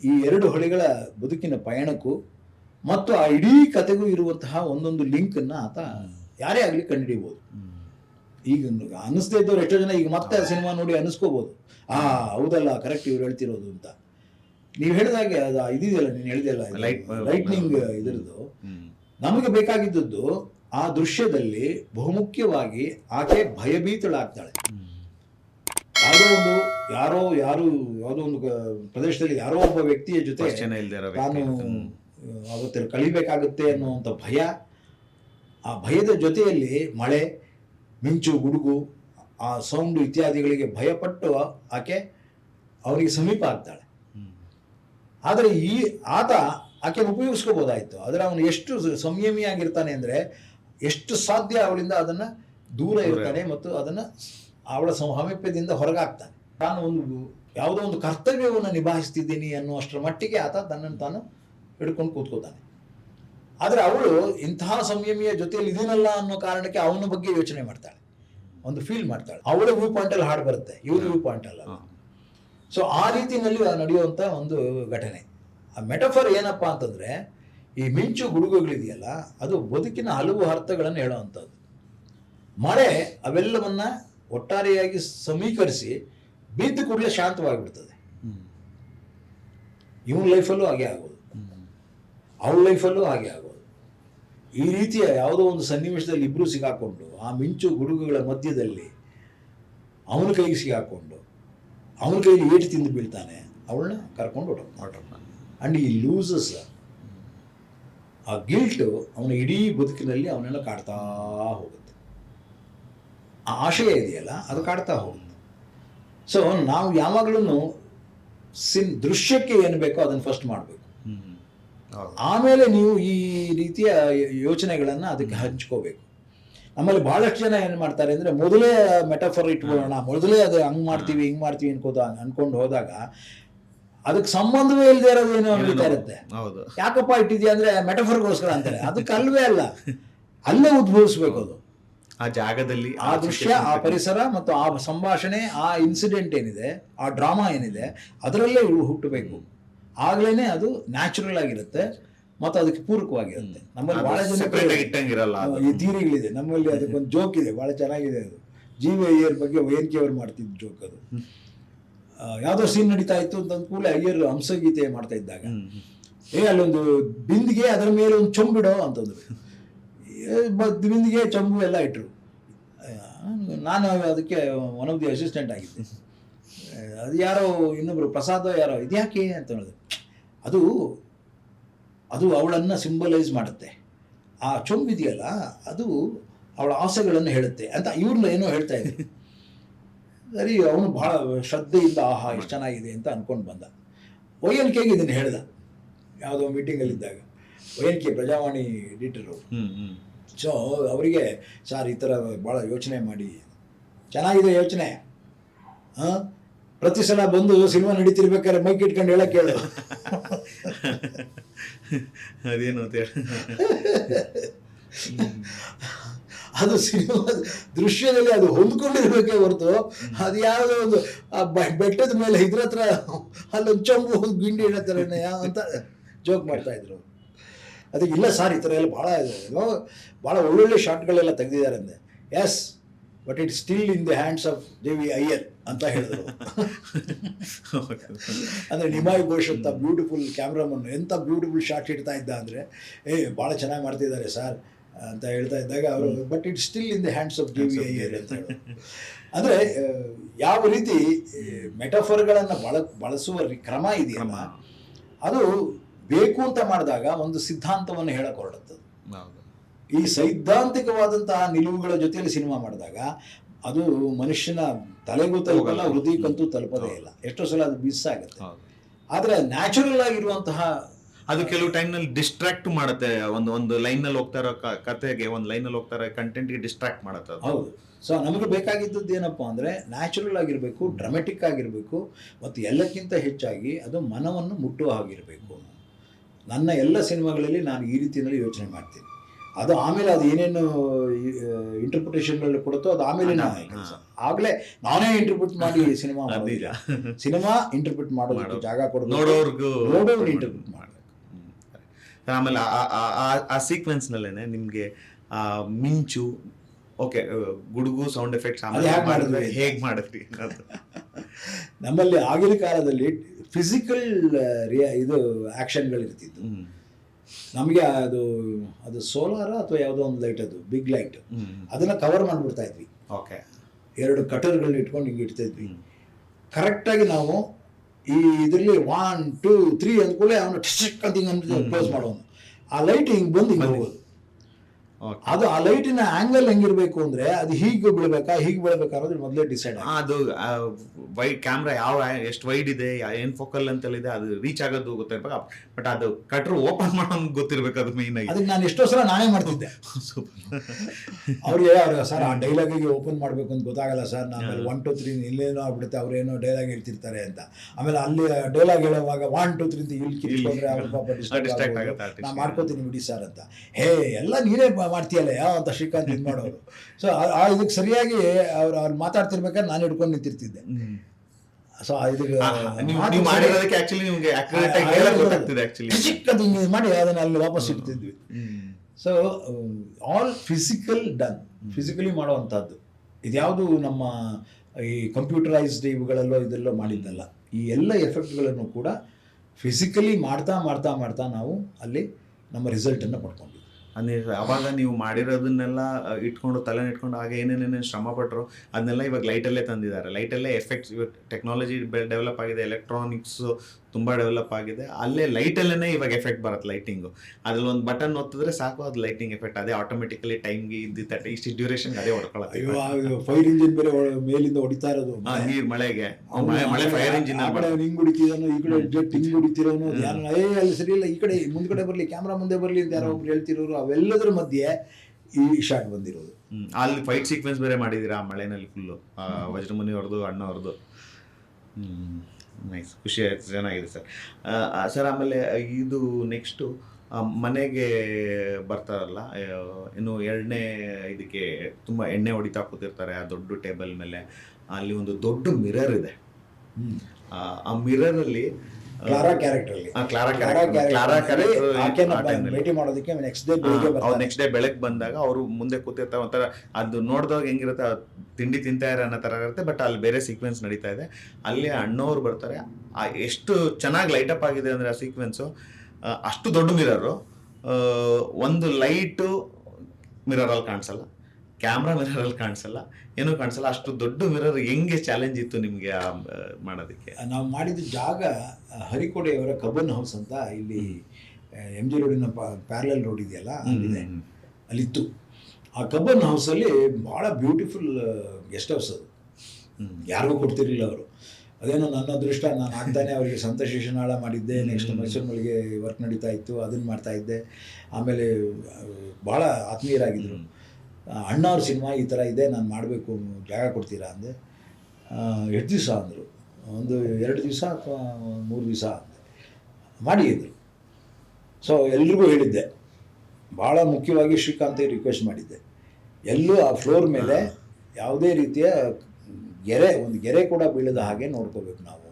ಈ ಎರಡು ಹೊಳಿಗಳ ಬದುಕಿನ ಪಯಣಕ್ಕೂ ಮತ್ತು ಆ ಇಡೀ ಕತೆಗೂ ಇರುವಂತಹ ಒಂದೊಂದು ಲಿಂಕ್ ಅನ್ನ ಆತ ಯಾರೇ ಆಗಲಿ ಕಂಡುಹಿಡಿಯಬಹುದು. ಈಗ ಅನ್ನಿಸ್ದೇ ಇದ್ದವ್ರು ಎಷ್ಟೋ ಜನ ಈಗ ಮತ್ತೆ ಸಿನಿಮಾ ನೋಡಿ ಅನಿಸ್ಕೋಬಹುದು ಆ ಹೌದಲ್ಲ ಕರೆಕ್ಟ್ ಇವ್ರು ಹೇಳ್ತಿರೋದು ಅಂತ. ನೀವು ಹೇಳಿದಾಗೆ ಅದು ಇದೆಯಲ್ಲ ನೀನು ಹೇಳಿದೆಯಲ್ಲ ಲೈಟ್ನಿಂಗ್ ಇದರದ್ದು. ನಮಗೆ ಬೇಕಾಗಿದ್ದದ್ದು ಆ ದೃಶ್ಯದಲ್ಲಿ ಬಹುಮುಖ್ಯವಾಗಿ ಆಕೆ ಭಯಭೀತಳಾಗ್ತಾಳೆ. ಯಾವುದೋ ಒಂದು ಯಾರೋ ಯಾರು ಯಾವುದೋ ಒಂದು ಪ್ರದೇಶದಲ್ಲಿ ಯಾರೋ ಒಬ್ಬ ವ್ಯಕ್ತಿಯ ಜೊತೆ. ತಾನು ಅವತ್ತೆ ಕಳಿಬೇಕಾಗುತ್ತೆ ಅನ್ನುವಂಥ ಭಯ ಆ ಭಯದ ಜೊತೆಯಲ್ಲಿ ಮಳೆ ಮಿಂಚು ಗುಡುಗು ಆ ಸೌಂಡು ಇತ್ಯಾದಿಗಳಿಗೆ ಭಯಪಟ್ಟು ಆಕೆ ಅವರಿಗೆ ಸಮೀಪ ಆಗ್ತಾಳೆ ಆದರೆ ಈ ಆತ ಆಕೆ ಉಪಯೋಗಿಸ್ಕೋಬೋದಾಯ್ತು ಆದರೆ ಅವನು ಎಷ್ಟು ಸಂಯಮಿಯಾಗಿರ್ತಾನೆ ಅಂದರೆ ಎಷ್ಟು ಸಾಧ್ಯ ಅವಳಿಂದ ಅದನ್ನು ದೂರ ಇರ್ತಾನೆ ಮತ್ತು ಅದನ್ನು ಅವಳ ಸಮೀಪ್ಯದಿಂದ ಹೊರಗಾಗ್ತಾನೆ ನಾನು ಒಂದು ಯಾವುದೋ ಒಂದು ಕರ್ತವ್ಯವನ್ನು ನಿಭಾಯಿಸ್ತಿದ್ದೀನಿ ಅನ್ನುವಷ್ಟರ ಮಟ್ಟಿಗೆ ಆತ ತನ್ನನ್ನು ತಾನು ಹಿಡ್ಕೊಂಡು ಕೂತ್ಕೋತಾನೆ ಆದರೆ ಅವಳು ಇಂತಹ ಸಂಯಮಿಯ ಜೊತೆಯಲ್ಲಿ ಇದೀನಲ್ಲ ಅನ್ನೋ ಕಾರಣಕ್ಕೆ ಅವನ ಬಗ್ಗೆ ಯೋಚನೆ ಮಾಡ್ತಾಳೆ. ಒಂದು ಫೀಲ್ ಮಾಡ್ತಾಳೆ. ಅವಳ ವ್ಯೂ ಪಾಯಿಂಟಲ್ಲಿ ಹಾಡು ಬರುತ್ತೆ. ಇವ್ರ ವ್ಯೂ ಪಾಯಿಂಟ್ ಅಲ್ಲ ಹಾ. ಸೊ ಆ ರೀತಿಯಲ್ಲಿ ನಡೆಯುವಂಥ ಒಂದು ಘಟನೆ. ಆ ಮೆಟಫರ್ ಏನಪ್ಪಾ ಅಂತಂದ್ರೆ ಈ ಮಿಂಚು ಗುಡುಗುಗಳಿದೆಯಲ್ಲ, ಅದು ಬದುಕಿನ ಹಲವು ಅರ್ಥಗಳನ್ನು ಹೇಳುವಂಥದ್ದು ಮಳೆ ಅವೆಲ್ಲವನ್ನ ಒಟ್ಟಾರೆಯಾಗಿ ಸಮೀಕರಿಸಿ ಬಿದ್ದು ಕೂಡಲೇ ಶಾಂತವಾಗಿಬಿಡ್ತದೆ ಇವನ್ ಲೈಫಲ್ಲೂ ಹಾಗೆ ಆಗೋದು. ಅವಳ ಲೈಫಲ್ಲೂ ಹಾಗೆ ಆಗೋದು ಈ ರೀತಿಯ ಯಾವುದೋ ಒಂದು ಸನ್ನಿವೇಶದಲ್ಲಿ ಇಬ್ಬರು ಸಿಗಾಕೊಂಡು, ಆ ಮಿಂಚು ಗುಡುಗುಗಳ ಮಧ್ಯದಲ್ಲಿ ಅವನ ಕೈಗೆ ಸಿಗಾಕೊಂಡು, ಅವನ ಕೈಲಿ ಏಟು ತಿಂದು ಬೀಳ್ತಾನೆ, ಅವಳನ್ನ ಕರ್ಕೊಂಡು ಹೊರಟು. ಅಂಡ್ ಈ ಲೂಸಸ್ ಆ ಗಿಲ್ಟು ಅವನ ಇಡೀ ಬದುಕಿನಲ್ಲಿ ಅವನೆಲ್ಲ ಕಾಡ್ತಾ ಹೋಗುತ್ತೆ. ಆ ಆಶಯ ಇದೆಯಲ್ಲ ಅದು ಕಾಡ್ತಾ ಹೋಗುತ್ತೆ. ಸೊ ನಾವು ಯಾವಾಗಲೂ ಸಿನ್ ದೃಶ್ಯಕ್ಕೆ ಏನು ಬೇಕೋ ಅದನ್ನು ಫಸ್ಟ್ ಮಾಡಬೇಕು. ಆಮೇಲೆ ನೀವು ಈ ರೀತಿಯ ಯೋಚನೆಗಳನ್ನು ಅದಕ್ಕೆ ಹಂಚ್ಕೋಬೇಕು. ಆಮೇಲೆ ಬಹಳಷ್ಟು ಜನ ಏನು ಮಾಡ್ತಾರೆ ಅಂದರೆ ಮೊದಲೇ ಮೆಟಫರ್ ಇಟ್ಕೊಳ್ಳೋಣ ಮೊದಲೇ ಅದು ಹಂಗೆ ಮಾಡ್ತೀವಿ ಹಿಂಗೆ ಮಾಡ್ತೀವಿ ಅನ್ಕೋದ ಅನ್ಕೊಂಡು ಹೋದಾಗ ಅದಕ್ಕೆ ಸಂಬಂಧವೇ ಇಲ್ಲದೆ ಇರೋದು ಏನೋ ನಡೀತಾ ಇರುತ್ತೆ ಹೌದು. ಯಾಕಪ್ಪ ಇಟ್ಟಿದ್ಯಾ ಅಂದ್ರೆ ಮೆಟಫರ್ಗೋಸ್ಕರ ಅಂತಾರೆ. ಅದು ಕಲ್ವೇ ಅಲ್ಲ. ಅಲ್ಲೇ ಉದ್ಭವಿಸ್ಬೇಕು ಅದು. ಆ ಜಾಗದಲ್ಲಿ ಆ ದೃಶ್ಯ ಆ ಪರಿಸರ ಮತ್ತು ಆ ಸಂಭಾಷಣೆ ಆ ಇನ್ಸಿಡೆಂಟ್ ಏನಿದೆ ಆ ಡ್ರಾಮಾ ಏನಿದೆ ಅದರಲ್ಲೇ ಇವು ಹುಟ್ಟಬೇಕು. ಆಗ್ಲೇನೆ ಅದು ನ್ಯಾಚುರಲ್ ಆಗಿರುತ್ತೆ ಮತ್ತು ಅದಕ್ಕೆ ಪೂರಕವಾಗಿರುತ್ತೆ. ನಮ್ಮಲ್ಲಿ ಬಹಳ ಜನ. ಈ ತೀರಿಗಳಿದೆ. ನಮ್ಮಲ್ಲಿ ಅದಕ್ಕೊಂದು ಜೋಕ್ ಇದೆ. ಬಹಳ ಚೆನ್ನಾಗಿದೆ ಅದು. ಜಿ ವಿ ಅಯ್ಯರ್ ಬಗ್ಗೆ ಕೆ ಅವ್ರು ಮಾಡ್ತಿದ್ದ ಜೋಕ್ ಅದು. ಯಾವ್ದೋ ಸೀನ್ ನಡೀತಾ ಇತ್ತು ಅಂತ ಕೂಡಲೇ ಅಯ್ಯರ್ ಹಂಸಗೀತೆ ಮಾಡ್ತಾ ಇದ್ದಾಗ. ಏ ಅಲ್ಲೊಂದು ಬಿಂದಿಗೆ ಅದರ ಮೇಲೆ ಒಂದು ಚೊಂಬಿಡೋ ಅಂತಂದ್ರು. ಬಿಂದಿಗೆ ಚೊಂಬು ಎಲ್ಲ ಇಟ್ರು. ನಾನು ಅದಕ್ಕೆ ಒನ್ ಆಫ್ ದಿ ಅಸಿಸ್ಟೆಂಟ್ ಆಗಿದ್ದೆ. ಅದು ಯಾರೋ ಇನ್ನೊಬ್ರು ಪ್ರಸಾದ ಯಾರೋ ಇದ್ಯಾಕೆ ಅಂತ ಹೇಳಿದ್ರು. ಅದು ಅದು ಅವಳನ್ನು ಸಿಂಬಲೈಸ್ ಮಾಡುತ್ತೆ. ಆ ಚೊಂಬಿದೆಯಲ್ಲ ಅದು ಅವಳ ಆಸೆಗಳನ್ನು ಹೇಳುತ್ತೆ ಅಂತ ಇವ್ರನ್ನ ಏನೋ ಹೇಳ್ತಾ ಇದ್ರು. ಸರಿ ಅವನು ಬಹಳ ಶ್ರದ್ಧೆಯಿಂದ ಆಹಾ ಎಷ್ಟು ಚೆನ್ನಾಗಿದೆ ಅಂತ ಅಂದ್ಕೊಂಡು ಬಂದ. ವೈ ಎನ್ ಕೆಗೆ ಇದನ್ನು ಹೇಳ್ದ. ಯಾವುದೋ ಮೀಟಿಂಗಲ್ಲಿದ್ದಾಗ Y N K Prajavani editor so ಅವರಿಗೆ ಸರ್ ಈ ಥರ ಭಾಳ ಯೋಚನೆ ಮಾಡಿ. ಚೆನ್ನಾಗಿದೆ ಯೋಚನೆ. ಹಾಂ? ಪ್ರತಿ ಸಲ ಬಂದು ಸಿನಿಮಾ ನಡೀತಿರ್ಬೇಕಾದ್ರೆ ಮೈಕ್ ಇಟ್ಕೊಂಡು ಹೇಳಕ್ಕೆ ಕೇಳು [LAUGHS] ಅದೇನು ಅಂತ ಹೇಳಿ. [LAUGHS] ಅದು ಸಿನಿಮಾ ದೃಶ್ಯದಲ್ಲಿ ಅದು ಹೊಂದ್ಕೊಂಡಿರ್ಬೇಕೇ ಹೊರತು. ಅದು ಯಾವುದೋ ಒಂದು ಆ ಬೆಟ್ಟದ ಮೇಲೆ ಇದ್ರ ಹತ್ರ ಅಲ್ಲೊಂದು ಚಂಬು ಗಿಂಡಿ ಇಡತ್ತಾರೆ ಅಂತ ಜೋಕ್ ಮಾಡ್ತಾ ಇದ್ರು. ಅದಕ್ಕೆ ಇಲ್ಲ ಸರ್ ಈ ಥರ ಎಲ್ಲ ಭಾಳ ಇದೆ ಏನೋ ಭಾಳ ಒಳ್ಳೊಳ್ಳೆ ಶಾಟ್ಗಳೆಲ್ಲ ತೆಗೆದಿದ್ದಾರೆ ಅಂದೆ yes but it still in the hands of Devi Iyer ಅಂತ ಹೇಳಿದ್ರು. ಅಂದರೆ ನಿಮಾಯ್ ಘೋಷ್ ಅಂತ ಬ್ಯೂಟಿಫುಲ್ ಕ್ಯಾಮ್ರಾಮನ್ ಎಂಥ ಬ್ಯೂಟಿಫುಲ್ ಶಾಟ್ ಇಡ್ತಾ ಇದ್ದ ಅಂದರೆ ಏ ಭಾಳ ಚೆನ್ನಾಗಿ ಮಾಡ್ತಿದ್ದಾರೆ ಸರ್ ಅಂತ ಹೇಳ್ತಾ ಇದ್ದಾಗ ಅವರು but it still in the hands of D V Iyer ಅಂತ ಹೇಳೋದು. ಅಂದರೆ ಯಾವ ರೀತಿ ಮೆಟಫರ್ಗಳನ್ನು ಬಳ ಬಳಸುವ ಕ್ರಮ ಇದೆಯಲ್ಲ ಅದು ಬೇಕು ಅಂತ ಮಾಡಿದಾಗ ಒಂದು ಸಿದ್ಧಾಂತವನ್ನು ಹೇಳಕ್ಕೆ ಹೊರಡುತ್ತದೆ ಈ ಸೈದ್ಧಾಂತಿಕವಾದಂತಹ ನಿಲುವುಗಳ ಜೊತೆಯಲ್ಲಿ ಸಿನಿಮಾ ಮಾಡಿದಾಗ ಅದು ಮನುಷ್ಯನ ತಲೆಗೂ ತಲುಪಲ್ಲ. ಹೃದಯಕ್ಕಂತೂ ತಲುಪದೇ ಇಲ್ಲ. ಎಷ್ಟೋ ಸಲ ಅದು ಮಿಸ್ ಆಗುತ್ತೆ. ಆದರೆ ನ್ಯಾಚುರಲ್ ಆಗಿರುವಂತಹ ಅದು ಕೆಲವು ಟೈಮ್ನಲ್ಲಿ ಡಿಸ್ಟ್ರಾಕ್ಟ್ ಮಾಡುತ್ತೆ ಒಂದು ಒಂದು ಲೈನ್ನಲ್ಲಿ ಹೋಗ್ತಾ ಇರೋ ಕ- ಕಥೆಗೆ ಒಂದು ಲೈನ್ನಲ್ಲಿ ಹೋಗ್ತಾ ಇರೋ ಕಂಟೆಂಟ್ಗೆ ಡಿಸ್ಟ್ರಾಕ್ಟ್ ಮಾಡುತ್ತೆ ಅದು. ಹೌದು ಸೊ ನಮಗೆ ಬೇಕಾಗಿದ್ದದ್ದು ಏನಪ್ಪ ಅಂದರೆ ನ್ಯಾಚುರಲ್ ಆಗಿರಬೇಕು ಡ್ರಾಮೆಟಿಕ್ ಆಗಿರಬೇಕು ಮತ್ತು ಎಲ್ಲಕ್ಕಿಂತ ಹೆಚ್ಚಾಗಿ ಅದು ಮನವನ್ನು ಮುಟ್ಟುವ ಹಾಗಿರಬೇಕು ನನ್ನ ಎಲ್ಲ ಸಿನಿಮಾಗಳಲ್ಲಿ ನಾನು ಈ ರೀತಿಯಲ್ಲಿ ಯೋಚನೆ ಮಾಡ್ತೀನಿ ಅದು ಆಮೇಲೆ ಅದು ಏನೇನು ಇಂಟರ್ಪ್ರಿಟೇಷನ್ಗಳು ಕೊಡುತ್ತೋ ಅದು ಆಮೇಲೆ ಕೆಲಸ ಆಗಲೇ ನಾನೇ ಇಂಟರ್ಪ್ರಿಟ್ ಮಾಡಿ [LAUGHS] ಸಿನಿಮಾ ಸಿನಿಮಾ ಇಂಟರ್ಪ್ರಿಟ್ ಮಾಡೋದಕ್ಕೆ ಮಾಡೋದು. ಜಾಗ ಕೊಡೋದು ನೋಡೋರು. ಹ್ಮ್. ಸರ್, ಆಮೇಲೆ ಆ- ಆ- ಆ- ಆ ಸೀಕ್ವೆನ್ಸ್ ನಲ್ಲೇನೆ ನಿಮ್ಗೆ ಆ ಮಿಂಚು ಓಕೆ ಗುಡುಗು ಸೌಂಡ್ ಎಫೆಕ್ಟ್ಸ್ ಮಾಡಿದ್ವಿ? ಹೇಗ್ ಮಾಡಿದ್ರಿ. [LAUGHS] ನಮ್ಮಲ್ಲಿ ಆಗಿನ ಕಾಲದಲ್ಲಿ ಫಿಸಿಕಲ್ ಇದು ಆ್ಯಕ್ಷನ್ಗಳಿರ್ತಿದ್ದು ಹ್ಮ್. ನಮಗೆ ಅದು ಅದು ಸೋಲಾರ ಅಥವಾ ಯಾವುದೋ ಒಂದು ಲೈಟ್ ಅದು ಬಿಗ್ ಲೈಟ್ ಅದನ್ನು ಅದನ್ನ ಕವರ್ ಮಾಡಿಬಿಡ್ತಾ ಇದ್ವಿ. ಓಕೆ ಎರಡು ಕಟರ್ಗಳನ್ನ ಇಟ್ಕೊಂಡು ಹಿಂಗೆ ಇಡ್ತಾ ಇದ್ವಿ. ಕರೆಕ್ಟಾಗಿ ನಾವು ಈ ಇದರಲ್ಲಿ ಒನ್ ಟೂ ತ್ರೀ ಅಂದ್ಕೊಳ್ಳೆ ಅವನು ಟಿಕ್ ಅಂತ ಹಿಂಗೆ ಕ್ಲೋಸ್ ಮಾಡೋನು ಆ ಲೈಟ್ ಹಿಂಗೆ ಬಂದು ಹಿಂಗೆ ಹೋಗೋದು. ಅದು ಆ ಲೈಟಿನ ಆಂಗಲ್ ಹೆಂಗಿರ್ಬೇಕು ಅಂದ್ರೆ ಅದು ಹೀಗೆ ಬೀಳ್ಬೇಕಾ ಹೀಗೆ ಬೀಳ್ಬೇಕಾ ಅನ್ನೋದು ಮೊದಲೇ ಡಿಸೈಡ್ ಅದು ವೈಡ್ ಕ್ಯಾಮ್ರಾ ಯಾವ ಎಷ್ಟು ವೈಡ್ ಇದೆ ಏನ್ ಫೋಕಲ್ ಅಂತ ಇದೆ ಅದು ರೀಚ್ ಆಗೋದು ಗೊತ್ತಿರ್ಬೇಕು. ಬಟ್ ಅದು ಕಟ್ರ್ ಓಪನ್ ಮಾಡೋದು ಗೊತ್ತಿರ್ಬೇಕು ಅದು ಮೈನ್ ಆಗಿ. ಅದಕ್ಕೆ ನಾನು ಎಷ್ಟೋ ಸಲ ನಾನೇ ಮಾಡ್ತಿದ್ದೆ. [LAUGHS] ಅವ್ರಿಗೆ ಅವ್ರ ಸರ್ ಆ ಡೈಲಾಗಿಗೆ ಓಪನ್ ಮಾಡ್ಬೇಕು ಅಂತ ಗೊತ್ತಾಗಲ್ಲ ಸರ್. ನಾನು ಒನ್ ಟು ತ್ರೀ ಇಲ್ಲೇನೋ ಆಗ್ಬಿಡುತ್ತೆ ಅವ್ರೇನೋ ಡೈಲಾಗ್ ಹೇಳ್ತಿರ್ತಾರೆ ಅಂತ. ಆಮೇಲೆ ಅಲ್ಲಿ ಡೈಲಾಗ್ ಹೇಳುವಾಗ ಒನ್ ಟು ತ್ರೀ ಇಲ್ಲಿ ಕಿತ್ಕೊಂಡ್ರೆ ಅವ್ರ ಪಾಪ [LAUGHS] ಡಿಸ್ಟ್ರಾಕ್ಟ್ ಆಗುತ್ತೆ ನಾನು ಮಾಡ್ಕೋತೀನಿ ಬಿಡಿ ಸರ್ ಅಂತ. ಹೇ ಎಲ್ಲ ನೀನೇ ಮಾಡ್ತೀಯಲ್ಲ ಯಾವ ಅಂತ ಶ್ರೀಕಾಂತ್ ಇದು ಮಾಡೋರು. ಸೊ ಆ ಇದಕ್ಕೆ ಸರಿಯಾಗಿ ಅವ್ರು ಅವ್ರು ಮಾತಾಡ್ತಿರ್ಬೇಕಾದ್ರೆ ನಾನು ಹಿಡ್ಕೊಂಡು ನಿಂತಿರ್ತಿದ್ದೆ. ಸೊ ಇದಕ್ಕೆ ಮಾಡಿ ಅದನ್ನ ಅಲ್ಲಿ ವಾಪಸ್ ಇಡ್ತಿದ್ವಿ. So all physical done physically ಮಾಡುವಂಥದ್ದು ಇದ್ಯಾವುದು ನಮ್ಮ ಈ ಕಂಪ್ಯೂಟರೈಸ್ಡ್ ಇವುಗಳಲ್ಲೋ ಇದೆಲ್ಲೋ ಮಾಡಿದ್ದಲ್ಲ. ಈ ಎಲ್ಲ ಎಫೆಕ್ಟ್ಗಳನ್ನು ಕೂಡ ಫಿಸಿಕಲಿ ಮಾಡ್ತಾ ಮಾಡ್ತಾ ಮಾಡ್ತಾ ನಾವು ಅಲ್ಲಿ ನಮ್ಮ ರಿಸಲ್ಟನ್ನು ಪಡ್ಕೊಂಡ್ವಿ. ಅಂದ್ರೆ ಅವಾಗ ನೀವು ಮಾಡಿರೋದನ್ನೆಲ್ಲ ಇಟ್ಕೊಂಡು, ತಲೆನ ಇಟ್ಕೊಂಡು ಆಗ ಏನೇನೇನು ಶ್ರಮ ಪಟ್ಟರು ಅದನ್ನೆಲ್ಲ ಇವಾಗ ಲೈಟಲ್ಲೇ ತಂದಿದ್ದಾರೆ. ಲೈಟಲ್ಲೇ ಎಫೆಕ್ಟ್ಸ್ ಇವಾಗ ಟೆಕ್ನಾಲಜಿ ಡೆವಲಪ್ ಆಗಿದೆ ಎಲೆಕ್ಟ್ರಾನಿಕ್ಸ್ ತುಂಬಾ ಡೆವಲಪ್ ಆಗಿದೆ. ಅಲ್ಲೇ ಲೈಟಲ್ಲೇ ಇವಾಗ ಎಫೆಕ್ಟ್ ಬರುತ್ತೆ ಲೈಟಿಂಗು ಅದ್ರಲ್ಲಿ ಒಂದು ಬಟನ್ ಒತ್ತಿದ್ರೆ ಸಾಕು ಅದು ಲೈಟಿಂಗ್ ಎಫೆಕ್ಟ್ ಅದೇ ಆಟೋಮೆಟಿಕಲಿ ಟೈಮ್ಗೆ ಇದ್ದಿತ್ತ ಇಷ್ಟು ಡ್ಯೂರೇಷನ್ ಅದೇ ಹೊಡ್ಕೊಳ್ಳುತ್ತೆ ಅಯ್ಯೋ ಫೈರ್ ಇಂಜಿನ್ ಬೇರೆ ಮೇಲಿಂದ ಹೊಡಿತಾ ಇರೋದು. ನೀರ್ ಮಳೆಗೆ. ಮಳೆ ಫೈರ್ ಇಂಜಿನ್ ಆ ಕಡೆ ಹಿಂಗ್ ಈ ಕಡೆ ಜೆಟ್ ಹಿಂಗ್ ಹುಡುಕ್ತಿರೋನು ಯಾರು ಏ ಅಲ್ಲಿ ಸರಿ ಇಲ್ಲ ಈ ಕಡೆ ಮುಂದ್ಗಡೆ ಬರಲಿ ಕ್ಯಾಮ್ರಾ ಮುಂದೆ ಬರಲಿ ಅಂತ ಯಾರೋ ಒಬ್ರು ಹೇಳ್ತಿರೋರು ಅವೆಲ್ಲದರ ಮಧ್ಯೆ ಈ ಶಾಟ್ ಬಂದಿರೋದು. ಅಲ್ಲಿ ಫೈಟ್ ಸೀಕ್ವೆನ್ಸ್ ಬೇರೆ ಮಾಡಿದಿರ ಆ ಮಳೆನಲ್ಲಿ ಫುಲ್ಲು ವಜ್ರಮುನಿ ಅವ್ರದ್ದು ಅಣ್ಣ ಅವ್ರದ್ದು ನೈಸ್ ಖುಷಿ ಆಯ್ತು. ಚೆನ್ನಾಗಿದೆ ಸರ್. ಸರ್ ಆಮೇಲೆ ಇದು ನೆಕ್ಸ್ಟು ಮನೆಗೆ ಬರ್ತಾರಲ್ಲ ಇನ್ನು ಎರಡನೇ ಇದಕ್ಕೆ ತುಂಬ ಎಣ್ಣೆ ಹೊಡಿತಾ ಕೂತಿರ್ತಾರೆ ಆ ದೊಡ್ಡ ಟೇಬಲ್ ಮೇಲೆ. ಅಲ್ಲಿ ಒಂದು ದೊಡ್ಡ ಮಿರರ್ ಇದೆ. ಆ, ಆ ಮಿರರಲ್ಲಿ ಕ್ಲಾರಾ ಕ್ಯಾರೆಕ್ಟರ್ ಕ್ಲಾರಾ ಆಕೆನ ಭೇಟಿ ಮಾಡೋದಕ್ಕೆ ನೆಕ್ಸ್ಟ್ ಡೇ ಬೆಳಿಗ್ಗೆ ಬರ್ತಾರೆ ನೆಕ್ಸ್ಟ್ ಡೇ ಬೆಳಗ್ಗೆ ಬಂದಾಗ ಅವರು ಮುಂದೆ ಕೂತಿರ್ತಾರೆ ಒಂಥರ ಅದು ನೋಡಿದಾಗ ಹೆಂಗಿರುತ್ತೆ ತಿಂಡಿ ತಿಂತಾ ಇರೋ ಅನ್ನೋ ಥರ ಇರುತ್ತೆ ಬಟ್ ಅಲ್ಲಿ ಬೇರೆ ಸೀಕ್ವೆನ್ಸ್ ನಡೀತಾ ಇದೆ. ಅಲ್ಲಿ ಅಣ್ಣವ್ರು ಬರ್ತಾರೆ. ಆ ಎಷ್ಟು ಚೆನ್ನಾಗಿ ಲೈಟಪ್ ಆಗಿದೆ ಅಂದರೆ ಆ ಸೀಕ್ವೆನ್ಸು ಅಷ್ಟು ದೊಡ್ಡ ಮಿರರು ಒಂದು ಲೈಟು ಮಿರರಲ್ಲಿ ಕಾಣಿಸಲ್ಲ. ಕ್ಯಾಮ್ರಾ ಮಿರರಲ್ಲಿ ಕಾಣಿಸಲ್ಲ. ಏನೂ ಕಾಣಿಸಲ್ಲ. ಅಷ್ಟು ದೊಡ್ಡ ಮಿರರ್ ಹೆಂಗೆ ಚಾಲೆಂಜ್ ಇತ್ತು ನಿಮಗೆ ಮಾಡೋದಕ್ಕೆ? ನಾವು ಮಾಡಿದ ಜಾಗ ಹರಿಕೋಡೆಯವರ ಕಬ್ಬನ್ ಹೌಸ್ ಅಂತ ಇಲ್ಲಿ ಎಂ ಜಿ ರೋಡಿನ ಪ್ಯಾರಲಲ್ ರೋಡ್ ಇದೆಯಲ್ಲ ಅಲ್ಲಿದೆ. ಅಲ್ಲಿತ್ತು. ಆ ಕಬ್ಬನ್ ಹೌಸಲ್ಲಿ ಭಾಳ ಬ್ಯೂಟಿಫುಲ್ ಗೆಸ್ಟ್ ಹೌಸ್ ಅದು. ಯಾರಿಗೂ ಕೊಡ್ತಿರ್ಲಿಲ್ಲ ಅವರು. ಅದೇನೋ ನನ್ನ ಅದೃಷ್ಟ ನಾನು ಆಗ್ತಾನೆ ಅವರಿಗೆ ಸಂತಶೇಷನಾಳ ಶಿಶುನಾಳ ಮಾಡಿದ್ದೆ ನೆಕ್ಸ್ಟ್ ಮೈಸೂರು ಮಳಿಗೆ ವರ್ಕ್ ನಡೀತಾ ಇತ್ತು ಅದನ್ನು ಮಾಡ್ತಾ ಇದ್ದೆ. ಆಮೇಲೆ ಭಾಳ ಆತ್ಮೀಯರಾಗಿದ್ದರು ಅಣ್ಣ ಅವ್ರ ಸಿನಿಮಾ ಈ ಥರ ಇದೆ ನಾನು ಮಾಡಬೇಕು ಜಾಗ ಕೊಡ್ತೀರಾ ಅಂದೆ. ಎಷ್ಟು ದಿವಸ ಅಂದರು? ಒಂದು ಎರಡು ದಿವಸ ಅಥವಾ ಮೂರು ದಿವಸ ಅಂದೆ. ಮಾಡಿ ಇದ್ರು ಸೊ ಎಲ್ರಿಗೂ ಹೇಳಿದ್ದೆ. ಭಾಳ ಮುಖ್ಯವಾಗಿ ಶ್ರೀಕಾಂತ್ ರಿಕ್ವೆಸ್ಟ್ ಮಾಡಿದ್ದೆ. ಎಲ್ಲೂ ಆ ಫ್ಲೋರ್ ಮೇಲೆ ಯಾವುದೇ ರೀತಿಯ ಗೆರೆ ಒಂದು ಗೆರೆ ಕೂಡ ಬೀಳದ ಹಾಗೆ ನೋಡ್ಕೋಬೇಕು ನಾವು.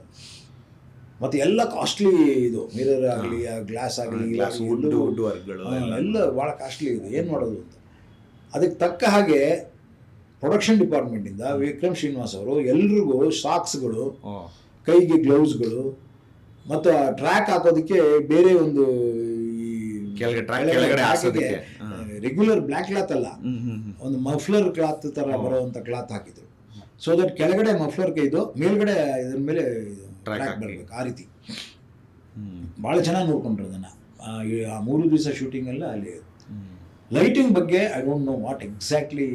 ಮತ್ತು ಎಲ್ಲ ಕಾಸ್ಟ್ಲಿ ಇದು. ಮಿರರ್ ಆಗಲಿ ಗ್ಲಾಸ್ ಆಗಲಿ ಎಲ್ಲ. ಭಾಳ ಕಾಸ್ಟ್ಲಿ ಇದೆ. ಏನು ಮಾಡೋದು ಅಂತ? ಅದಕ್ಕೆ ತಕ್ಕ ಹಾಗೆ ಪ್ರೊಡಕ್ಷನ್ ಡಿಪಾರ್ಟ್ಮೆಂಟಿಂದ ವಿಕ್ರಮ್ ಶ್ರೀನಿವಾಸ್ ಅವರು ಎಲ್ರಿಗೂ ಸಾಕ್ಸ್ಗಳು ಕೈಗೆ ಗ್ಲೌಸ್ಗಳು ಮತ್ತು ಆ ಟ್ರ್ಯಾಕ್ ಹಾಕೋದಕ್ಕೆ ಬೇರೆ ಒಂದು ಈ ಕೆಳಗಡೆ. ರೆಗ್ಯುಲರ್ ಬ್ಲ್ಯಾಕ್ ಕ್ಲಾತ್ ಅಲ್ಲ ಒಂದು ಮಫ್ಲರ್ ಕ್ಲಾತ್ ತರ ಬರುವಂಥ ಬರುವಂತ ಕ್ಲಾತ್ ಹಾಕಿದ್ರು. ಸೊ ದಟ್ ಕೆಳಗಡೆ ಮಫ್ಲರ್ ಇದು ಮೇಲ್ಗಡೆ ಇದ್ರ ಮೇಲೆ ಟ್ರ್ಯಾಕ್ ಬರಬೇಕು ಆ ರೀತಿ. ಭಾಳ ಚೆನ್ನಾಗಿ ನೋಡ್ಕೊಂಡ್ರು ಅದನ್ನ. ಆ, ಮೂರು ದಿವಸ ಶೂಟಿಂಗ್ ಎಲ್ಲ ಅಲ್ಲಿ ಲೈಟಿಂಗ್ ಬಗ್ಗೆ I don't know what exactly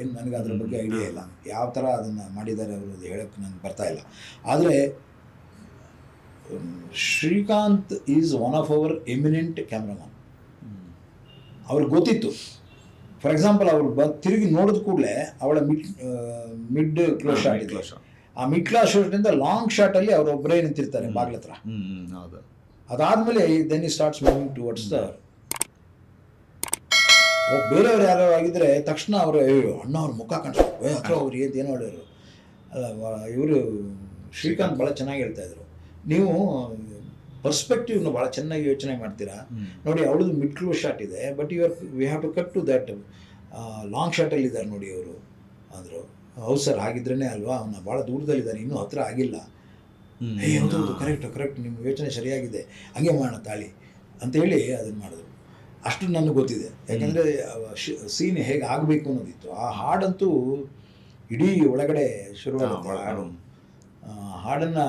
ಏನು ನನಗೆ ಅದ್ರ ಬಗ್ಗೆ ಐಡಿಯಾ ಇಲ್ಲ. ಯಾವ ಥರ ಅದನ್ನು ಮಾಡಿದ್ದಾರೆ ಅವರು ಅದು ಹೇಳೋಕ್ಕೆ ನನಗೆ ಬರ್ತಾ ಇಲ್ಲ. ಆದರೆ Srikanth is one of our eminent cameraman ಅವ್ರಿಗೆ ಗೊತ್ತಿತ್ತು. ಫಾರ್ ಎಕ್ಸಾಂಪಲ್ ಅವ್ರು ಬ ತಿರುಗಿ ನೋಡಿದ ಕೂಡಲೇ ಅವಳ mid mid close shot close ಆ ಮಿಡ್ ಕ್ಲಾಸ್ ಶಾಟಿಂದ ಲಾಂಗ್ ಶಾಟಲ್ಲಿ ಅವ್ರು ಒಬ್ಬರೇ ನಿಂತಿರ್ತಾರೆ ಬಾಗ್ಲತ್ರ. ಹ್ಞೂ ಹತ್ರ ಅದಾದ್ಮೇಲೆ ದೆನ್ ಈ ಸ್ಟಾರ್ಟ್ಸ್ ಮೂವಿಂಗ್ ಟುವರ್ಡ್ಸ್ ದ ಬೇರೆಯವ್ರು ಯಾರೋ ಆಗಿದ್ರೆ ತಕ್ಷಣ ಅವರು ಅಯ್ಯೋ ಅಣ್ಣ ಅವ್ರ ಮುಖ ಕಾಣಿಸ್ತಾರೆ ಅಥವಾ ಅವ್ರು ಏನು ಏನು ಹೇಳಿದ್ರು ಅಲ್ಲ ಇವರು ಶ್ರೀಕಾಂತ್ ಭಾಳ ಚೆನ್ನಾಗಿ ಹೇಳ್ತಾ ಇದ್ರು. ನೀವು ಪರ್ಸ್ಪೆಕ್ಟಿವ್ನ ಭಾಳ ಚೆನ್ನಾಗಿ ಯೋಚನೆ ಮಾಡ್ತೀರಾ? ನೋಡಿ ಅವಳದು ಮಿಡ್ ಕ್ಲೋಸ್ ಶಾಟ್ ಇದೆ but you are we have to cut to that long ಶಾಟಲ್ಲಿ ಇದ್ದಾರೆ ನೋಡಿ ಅವರು ಅಂದರು ಹೌದು ಸರ್ ಹಾಗಿದ್ರೇ ಅಲ್ವಾ ಅವನ ಭಾಳ ದೂರದಲ್ಲಿದ್ದಾನೆ ಇನ್ನೂ ಹತ್ರ ಆಗಿಲ್ಲ. ಹೌದು ಕರೆಕ್ಟ್ ಕರೆಕ್ಟ್ ನಿಮ್ಮ ಯೋಚನೆ ಸರಿಯಾಗಿದೆ. ಹಂಗೆ ಮಾಡೋಣ ತಾಳಿ ಅಂತೇಳಿ ಅದನ್ನು ಮಾಡಿದ್ರು. ಅಷ್ಟು ನನಗೆ ಗೊತ್ತಿದೆ. ಯಾಕಂದರೆ ಸೀನ್ ಹೇಗೆ ಆಗಬೇಕು ಅನ್ನೋದಿತ್ತು. ಆ ಹಾಡಂತೂ ಇಡೀ ಒಳಗಡೆ ಶುರುವಾಗುತ್ತೆ ಹಾಡು. ಹಾಡನ್ನು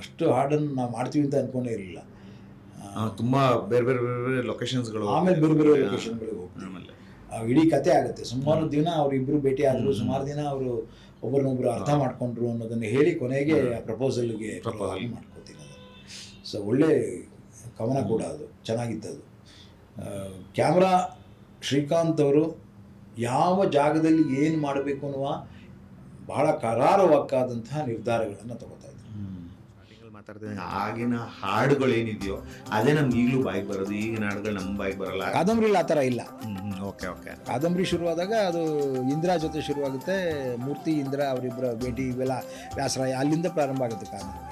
ಅಷ್ಟು ಹಾಡನ್ನು ನಾವು ಮಾಡ್ತೀವಿ ಅಂತ ಅನ್ಕೊಂಡೇ ಇರಲಿಲ್ಲ. ತುಂಬ ಬೇರೆ ಬೇರೆ ಬೇರೆ ಬೇರೆ ಲೊಕೇಶನ್ಸ್ಗಳು ಆಮೇಲೆ ಬೇರೆ ಬೇರೆ ಲೊಕೇಶನ್ಗಳಿಗೆ ಹೋಗ್ತೀವಿ ಇಡೀ ಕತೆ ಆಗುತ್ತೆ. ಸುಮಾರು ದಿನ ಅವರಿಬ್ಬರು ಭೇಟಿ ಆದರು ಸುಮಾರು ದಿನ ಅವರು ಒಬ್ಬರನ್ನೊಬ್ಬರು ಅರ್ಥ ಮಾಡ್ಕೊಂಡ್ರು ಅನ್ನೋದನ್ನು ಹೇಳಿ ಕೊನೆಗೆ ಆ ಪ್ರಪೋಸಲ್ಗೆ ಪ್ರಪೋಸಲ್ ಮಾಡ್ಕೋತೀನಿ ಸೊ ಒಳ್ಳೆ ಕವನ ಕೂಡ ಅದು. ಚೆನ್ನಾಗಿತ್ತು ಅದು ಕ್ಯಾಮ್ರಾ ಶ್ರೀಕಾಂತ್ ಅವರು ಯಾವ ಜಾಗದಲ್ಲಿ ಏನು ಮಾಡಬೇಕು ಅನ್ನುವ ಬಹಳ ಕರಾರವಾಕ್ಕಾದಂತಹ ನಿರ್ಧಾರಗಳನ್ನು ತಗೋತಾ ಇದ್ದಾರೆ ಮಾತಾಡ್ತೀನಿ ಆಗಿನ ಹಾಡುಗಳು ಏನಿದೆಯೋ ಅದೇ ನಮ್ಗೆ ಈಗಲೂ ಬಾಯಿಗೆ ಬರೋದು. ಈಗಿನ ಹಾಡುಗಳು ನಮ್ಮ ಬಾಯಿಗೆ ಬರಲ್ಲ. ಕಾದಂಬರಿಲಿ ಆ ಥರ ಇಲ್ಲ. Okay okay. ಕಾದಂಬರಿ ಶುರುವಾದಾಗ ಅದು ಇಂದ್ರ ಜೊತೆ ಶುರುವಾಗುತ್ತೆ. ಮೂರ್ತಿ ಇಂದ್ರ ಅವರಿಬ್ಬರ ಭೇಟಿ ಇವೆಲ್ಲ ವ್ಯಾಸರಾಯ ಅಲ್ಲಿಂದ ಪ್ರಾರಂಭ ಆಗುತ್ತೆ ಕಾದಂಬರಿ.